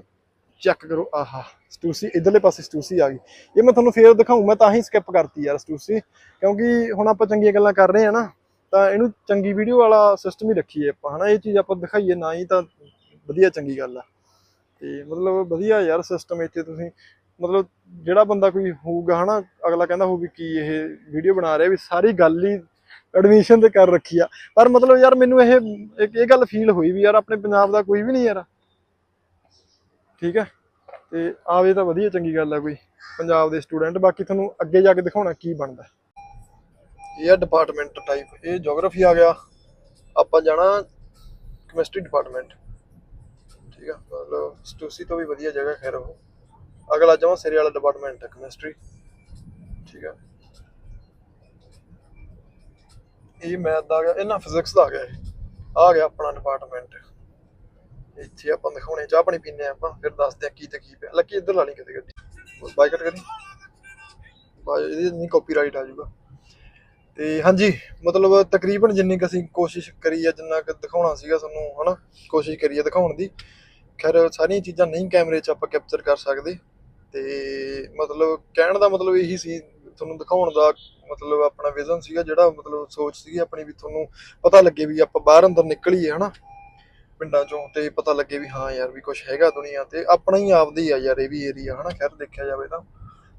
Speaker 1: ਚੈੱਕ ਕਰੋ, ਆਹਾ ਸਟੂਸੀ ਇਧਰਲੇ ਪਾਸੇ ਸਟੂਸੀ ਆ ਗਈ। ਇਹ ਮੈਂ ਤੁਹਾਨੂੰ ਫੇਰ ਦਿਖਾਉਂ ਮੈਂ ਤਾਂ ਹੀ ਸਕਿਪ ਕਰਤੀ ਯਾਰ ਸਟੂਸੀ ਕਿਉਂਕਿ ਹੁਣ ਆਪਾਂ ਚੰਗੀਆਂ ਗੱਲਾਂ ਕਰ ਰਹੇ ਆ ਨਾ, ਤਾਂ ਇਹਨੂੰ ਚੰਗੀ ਵੀਡੀਓ ਵਾਲਾ ਸਿਸਟਮ ਹੀ ਰੱਖੀਏ ਆਪਾਂ, ਹਨਾ? ਇਹ ਚੀਜ਼ ਆਪਾਂ ਦਿਖਾਈਏ, ਨਾ ਹੀ ਤਾਂ ਵਧੀਆ ਚੰਗੀ ਗੱਲ ਆ। ਤੇ ਮਤਲਬ ਵਧੀਆ ਯਾਰ ਸਿਸਟਮ ਇੱਥੇ ਤੁਸੀਂ, ਮਤਲਬ ਜਿਹੜਾ ਬੰਦਾ ਕੋਈ ਹੋਊਗਾ, ਹਨਾ? ਅਗਲਾ ਕਹਿੰਦਾ ਹੋਊ ਵੀ ਕੀ ਇਹ ਵੀਡੀਓ ਬਣਾ ਰਿਹਾ, ਵੀ ਸਾਰੀ ਗੱਲ ਹੀ ਐਡਮਿਸ਼ਨ ਤੇ ਕਰ ਰੱਖੀ ਆ। ਪਰ ਮਤਲਬ ਯਾਰ ਮੈਨੂੰ ਇਹ, ਇੱਕ ਇਹ ਗੱਲ ਫੀਲ ਹੋਈ ਵੀ ਯਾਰ, ਆਪਣੇ ਪੰਜਾਬ ਦਾ ਕੋਈ ਵੀ ਨਹੀਂ ਯਾਰ। ਠੀਕ ਹੈ? ਤੇ ਆਵੇ ਤਾਂ ਵਧੀਆ, ਚੰਗੀ ਗੱਲ ਆ ਕੋਈ। ਪੰਜਾਬ ਦੇ ਸਟੂਡੈਂਟ ਬਾਕੀ ਤੁਹਾਨੂੰ ਅੱਗੇ ਜਾ ਕੇ ਦਿਖਾਉਣਾ ਕੀ ਬਣਦਾ। ਇਹ ਆ ਡਿਪਾਰਟਮੈਂਟ ਟਾਈਪ ਇਹ ਜੀਓਗ੍ਰਾਫੀ ਆ ਗਿਆ। ਆਪਾਂ ਜਾਣਾ ਕੈਮਿਸਟਰੀ ਡਿਪਾਰਟਮੈਂਟ ਠੀਕ ਆ? ਮਤਲਬ ਸਟੂਸੀ ਤੋਂ ਵੀ ਵਧੀਆ ਜਗ੍ਹਾ, ਖੈਰ ਉਹ। ਅਗਲਾ ਜਮਾ ਸਿਰੇ ਵਾਲਾ ਡਿਪਾਰਟਮੈਂਟ ਹੈ ਕੈਮਿਸਟਰੀ ਠੀਕ ਆ? ਇਹ ਮੈਥ ਦਾ ਆ ਗਿਆ, ਇਹ ਨਾ ਫਿਜ਼ਿਕਸ ਦਾ ਆ ਗਿਆ ਇਹ। ਆ ਗਿਆ ਆਪਣਾ ਡਿਪਾਰਟਮੈਂਟ ਇੱਥੇ ਆਪਾਂ ਦਿਖਾਉਣੇ, ਚਾਹ ਪਾਣੀ ਪੀਨੇ ਆਪਾਂ, ਫਿਰ ਦੱਸਦੇ ਆ ਕੀ ਤੇ ਕੀ ਪਿਆ। ਲੱਕੀ ਇੱਧਰ ਲਾ ਲਈ ਕਿਤੇ ਗੱਡੀ। ਬਾਈ ਕਰੀ ਬਾਈ, ਇਹਦੀ ਨਹੀਂ ਕਾਪੀਰਾਈਟ ਆ ਜਾਊਗਾ। ਤੇ ਹਾਂਜੀ, ਮਤਲਬ ਤਕਰੀਬਨ ਜਿੰਨੀ ਕੁ ਅਸੀਂ ਕੋਸ਼ਿਸ਼ ਕਰੀ ਆ, ਜਿੰਨਾ ਕੁ ਦਿਖਾਉਣਾ ਸੀਗਾ ਤੁਹਾਨੂੰ ਹਨਾ, ਕੋਸ਼ਿਸ਼ ਕਰੀ ਆ ਦਿਖਾਉਣ ਦੀ। ਖੈਰ, ਸਾਰੀਆਂ ਚੀਜ਼ਾਂ ਨਹੀਂ ਕੈਮਰੇ 'ਚ ਆਪਾਂ ਕੈਪਚਰ ਕਰ ਸਕਦੇ। ਤੇ ਮਤਲਬ ਕਹਿਣ ਦਾ ਮਤਲਬ ਇਹੀ ਸੀ, ਤੁਹਾਨੂੰ ਦਿਖਾਉਣ ਦਾ ਮਤਲਬ ਆਪਣਾ ਵਿਜ਼ਨ ਸੀਗਾ, ਜਿਹੜਾ ਮਤਲਬ ਸੋਚ ਸੀਗੀ ਆਪਣੀ ਵੀ ਤੁਹਾਨੂੰ ਪਤਾ ਲੱਗੇ ਵੀ ਆਪਾਂ ਬਾਹਰ ਅੰਦਰ ਨਿਕਲੀਏ, ਹਨਾ। ਪਿੰਡਾਂ ਚੋਂ ਤੇ ਪਤਾ ਲੱਗੇ ਵੀ ਹਾਂ ਯਾਰ ਵੀ ਕੁਝ ਹੈਗਾ ਦੁਨੀਆ ਤੇ, ਆਪਣਾ ਹੀ ਆਪਦੀ ਆ ਯਾਰ ਇਹ ਵੀ ਏਰੀਆ ਹਨਾ, ਖੈਰ ਦੇਖਿਆ ਜਾਵੇ ਤਾਂ।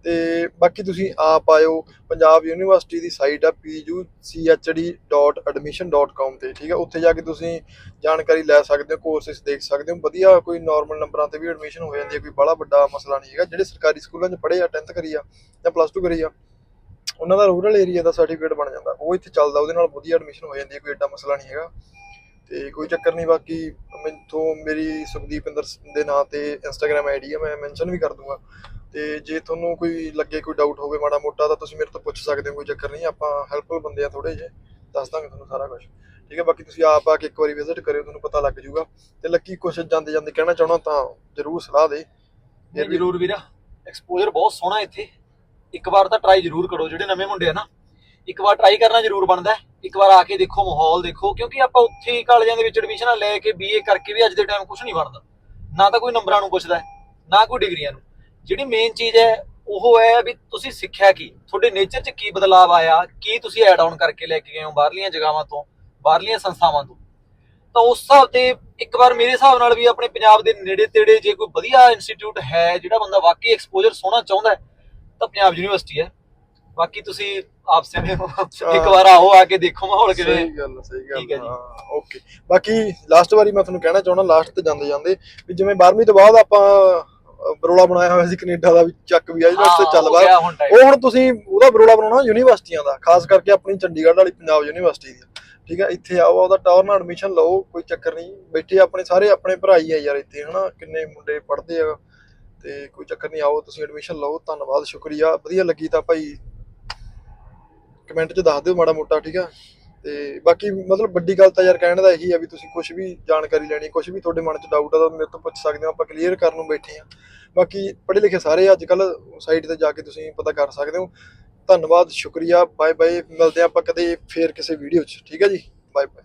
Speaker 1: ਤੇ ਬਾਕੀ ਤੁਸੀਂ ਆਪ ਆਇਓ, ਪੰਜਾਬ ਯੂਨੀਵਰਸਿਟੀ ਦੀ ਸਾਈਟ ਆ puchd.admission.com ਤੇ, ਠੀਕ ਹੈ ਉੱਥੇ ਜਾ ਕੇ ਤੁਸੀਂ ਜਾਣਕਾਰੀ ਲੈ ਸਕਦੇ ਹੋ ਕੋਰਸਿਸ ਦੇਖ ਸਕਦੇ ਹੋ। ਵਧੀਆ ਕੋਈ ਨਾਰਮਲ ਨੰਬਰਾਂ ਤੇ ਵੀ ਐਡਮਿਸ਼ਨ ਹੋ ਜਾਂਦੀ ਹੈ ਕੋਈ ਬੜਾ ਵੱਡਾ ਮਸਲਾ ਨਹੀਂ ਹੈਗਾ। ਜਿਹੜੇ ਸਰਕਾਰੀ ਸਕੂਲਾਂ 'ਚ ਪੜ੍ਹੇ ਆ 10th ਕਰੀ ਆ, ਜਾਂ ਪਲੱਸ 2 ਕਰੀ ਆ, ਉਹਨਾਂ ਦਾ ਰੂਰਲ ਏਰੀਆ ਦਾ ਸਰਟੀਫਿਕੇਟ ਬਣ ਜਾਂਦਾ। ਉਹ ਇੱਥੇ ਚੱਲਦਾ, ਉਹਦੇ ਨਾਲ ਵਧੀਆ ਐਡਮਿਸ਼ਨ ਹੋ ਜਾਂਦੀ ਹੈ ਕੋਈ ਐਡਾ ਮਸਲਾ ਨਹੀਂ ਹੈਗਾ। ਤੇ ਕੋਈ ਚੱਕਰ ਨਹੀਂ ਬਾਕੀ ਮੈਥੋਂ ਮੇਰੀ ਸੁਖਦੀਪਿੰਦਰ ਦੇ ਨਾਂ ਤੇ ਇੰਸਟਾਗ੍ਰam ਆਈਡੀ ਹੈ ਮੈਂ ਮੈਂਸ਼ਨ ਵੀ ਕਰ ਦੂੰਗਾ। ਤੇ ਜੇ ਤੁਹਾਨੂੰ ਕੋਈ ਲੱਗੇ ਕੋਈ ਡਾਊਟ ਹੋਵੇ ਮਾੜਾ ਮੋਟਾ ਤਾਂ ਤੁਸੀਂ ਮੇਰੇ ਤੋਂ ਪੁੱਛ ਸਕਦੇ ਹੋ ਕੋਈ ਚੱਕਰ ਨਹੀਂ ਆਪਾਂ ਹੈਲਪਫੁਲ ਬੰਦੇ ਆ ਥੋੜੇ ਜਿਹੇ ਦੱਸ ਦਾਂਗੇ ਤੁਹਾਨੂੰ ਸਾਰਾ ਕੁਝ ਠੀਕ ਹੈ ਬਾਕੀ ਤੁਸੀਂ ਆਪ ਆ ਕੇ ਇੱਕ ਵਾਰੀ ਵਿਜ਼ਿਟ ਕਰਿਓ ਤੁਹਾਨੂੰ ਪਤਾ ਲੱਗ ਜਾਊਗਾ। ਤੇ ਲੱਕੀ ਕੁਛ ਜਾਂਦੇ ਜਾਂਦੇ ਕਹਿਣਾ ਚਾਹਣਾ ਤਾਂ ਜਰੂਰ ਸਲਾਹ ਦੇ।
Speaker 2: ਇਹ ਜ਼ਰੂਰ ਵੀਰਾ ਐਕਸਪੋਜ਼ਰ ਬਹੁਤ ਸੋਹਣਾ ਇੱਥੇ। ਇੱਕ ਵਾਰ ਤਾਂ ਟਰਾਈ ਜ਼ਰੂਰ ਕਰੋ ਜਿਹੜੇ ਨਵੇਂ ਮੁੰਡੇ ਆ ਨਾ ਇੱਕ ਵਾਰ ਟਰਾਈ ਕਰਨਾ ਜ਼ਰੂਰ ਬਣਦਾ ਹੈ। ਇੱਕ ਵਾਰ ਆ ਕੇ ਦੇਖੋ ਮਾਹੌਲ ਦੇਖੋ, ਕਿਉਂਕਿ ਆਪਾਂ ਉੱਥੇ ਹੀ ਕਾਲਜਾਂ ਦੇ ਵਿੱਚ ਐਡਮਿਸ਼ਨਾਂ ਲੈ ਕੇ ਬੀਏ ਕਰਕੇ ਵੀ ਅੱਜ ਦੇ ਟਾਈਮ ਕੁਝ ਨਹੀਂ ਬਣਦਾ। ਨਾ ਤਾਂ ਕੋਈ ਨੰਬਰਾਂ ਨੂੰ ਪੁੱਛਦਾ ਹੈ, ਨਾ ਕੋਈ ਡਿਗਰੀਆਂ ਨੂੰ। ਜਿਹੜੀ ਮੇਨ ਚੀਜ਼ ਹੈ, ਉਹ ਹੈ ਵੀ ਤੁਸੀਂ ਸਿੱਖਿਆ ਕੀ? ਤੁਹਾਡੇ ਨੇਚਰ 'ਚ ਕੀ ਬਦਲਾਅ ਆਇਆ? ਕੀ ਤੁਸੀਂ ਐਡ ਆਨ ਕਰਕੇ ਲੈ ਕੇ ਗਏ ਹੋ ਬਾਹਰਲੀਆਂ ਜਗ੍ਹਾਵਾਂ ਤੋਂ, ਬਾਹਰਲੀਆਂ ਸੰਸਥਾਵਾਂ ਤੋਂ? ਤਾਂ ਉਸ ਹਿਸਾਬ ਤੇ ਇੱਕ ਵਾਰ ਮੇਰੇ ਹਿਸਾਬ ਨਾਲ ਵੀ ਆਪਣੇ ਪੰਜਾਬ ਦੇ ਨੇੜੇ ਤੇੜੇ ਜੇ ਕੋਈ ਵਧੀਆ ਇੰਸਟੀਚਿਊਟ ਹੈ, ਜਿਹੜਾ ਬੰਦਾ ਵਾਕਈ ਐਕਸਪੋਜ਼ਰ ਸੋਹਣਾ ਚਾਹੁੰਦਾ ਤਾਂ ਪੰਜਾਬ ਯੂਨੀਵਰਸਿਟੀ ਹੈ। ਬਾਕੀ ਤੁਸੀਂ ਆਪ ਸਿਆਣੇ ਹੋ ਇੱਕ ਵਾਰ ਆਓ ਆ ਕੇ ਦੇਖੋ ਮਾਹੌਲ ਕਿਵੇਂ।
Speaker 1: ਸਹੀ ਗੱਲ ਸਹੀ
Speaker 2: ਠੀਕ ਹੈ
Speaker 1: ਗੱਲ
Speaker 2: ਜੀ।
Speaker 1: ਹਾਂ ਓਕੇ ਬਾਕੀ ਲਾਸਟ ਵਾਰੀ ਮੈਂ ਤੁਹਾਨੂੰ ਕਹਿਣਾ ਚਾਹਣਾ ਲਾਸਟ ਤੇ ਜਾਂਦੇ ਜਾਂਦੇ ਵੀ ਜਿਵੇਂ 12ਵੀਂ ਤੋਂ ਬਾਅਦ ਆਪਾਂ ਬਰੋਲਾ ਬਣਾਇਆ ਹੋਇਆ ਸੀ ਕੈਨੇਡਾ ਦਾ ਵੀ ਚੱਕ ਵੀ ਆ
Speaker 2: ਹਾਂ,
Speaker 1: ਯੂਨੀਵਰਸਿਟੀ ਚੱਲ
Speaker 2: time।
Speaker 1: ਉਹ ਹੁਣ ਤੁਸੀਂ ਉਹਦਾ ਬਰੋਲਾ ਬਣਾਉਣਾ ਯੂਨੀਵਰਸਿਟੀਆਂ ਦਾ ਖਾਸ ਕਰਕੇ ਆਪਣੀ ਚੰਡੀਗੜ੍ਹ ਵਾਲੀ ਪੰਜਾਬ ਯੂਨੀਵਰਸਿਟੀ ਦੀ। ਠੀਕ ਹੈ ਇੱਥੇ ਆਓ ਉਹਦਾ ਟਾਵਰ ਨਾਲ ਐਡਮਿਸ਼ਨ ਲਓ ਕੋਈ ਚੱਕਰ ਨਹੀਂ। ਬੈਠੇ ਆਪਣੇ ਸਾਰੇ ਆਪਣੇ ਭਰਾ ਹੀ ਆ ਯਾਰ ਇੱਥੇ ਹਨਾ ਕਿੰਨੇ ਮੁੰਡੇ ਪੜ੍ਹਦੇ ਆ। ਤੇ ਕੋਈ ਚੱਕਰ ਨਹੀਂ ਆਓ ਤੁਸੀਂ ਐਡਮਿਸ਼ਨ ਲਓ ਧੰਨਵਾਦ ਸ਼ੁਕਰੀਆ। ਵਧੀਆ ਲੱਗੀ ਤਾਂ ਭਾਈ ਕਮੈਂਟ 'ਚ ਦੱਸ ਦਿਓ ਮਾੜਾ ਮੋਟਾ, ਠੀਕ ਆ? ਤੇ ਬਾਕੀ ਮਤਲਬ ਵੱਡੀ ਗੱਲ ਤਾਂ ਯਾਰ ਕਹਿਣ ਦਾ ਇਹੀ ਆ ਵੀ ਤੁਸੀਂ ਕੁਝ ਵੀ ਜਾਣਕਾਰੀ ਲੈਣੀ ਕੁਝ ਵੀ ਤੁਹਾਡੇ ਮਨ 'ਚ ਡਾਊਟ ਆ ਤਾਂ ਮੇਰੇ ਤੋਂ ਪੁੱਛ ਸਕਦੇ ਹੋ, ਆਪਾਂ ਕਲੀਅਰ ਕਰਨ ਨੂੰ ਬੈਠੇ ਆ। ਬਾਕੀ ਪੜ੍ਹੇ ਲਿਖੇ ਸਾਰੇ ਅੱਜ ਕੱਲ ਸਾਈਟ ਤੇ ਜਾ ਕੇ ਤੁਸੀਂ ਪਤਾ ਕਰ ਸਕਦੇ ਹੋ। ਧੰਨਵਾਦ, ਸ਼ੁਕਰੀਆ ਬਾਏ ਬਾਏ ਮਿਲਦੇ ਹਾਂ ਆਪਾਂ ਕਦੇ ਫੇਰ ਕਿਸੇ ਵੀਡੀਓ 'ਚ, ਠੀਕ ਹੈ ਜੀ? Bye bye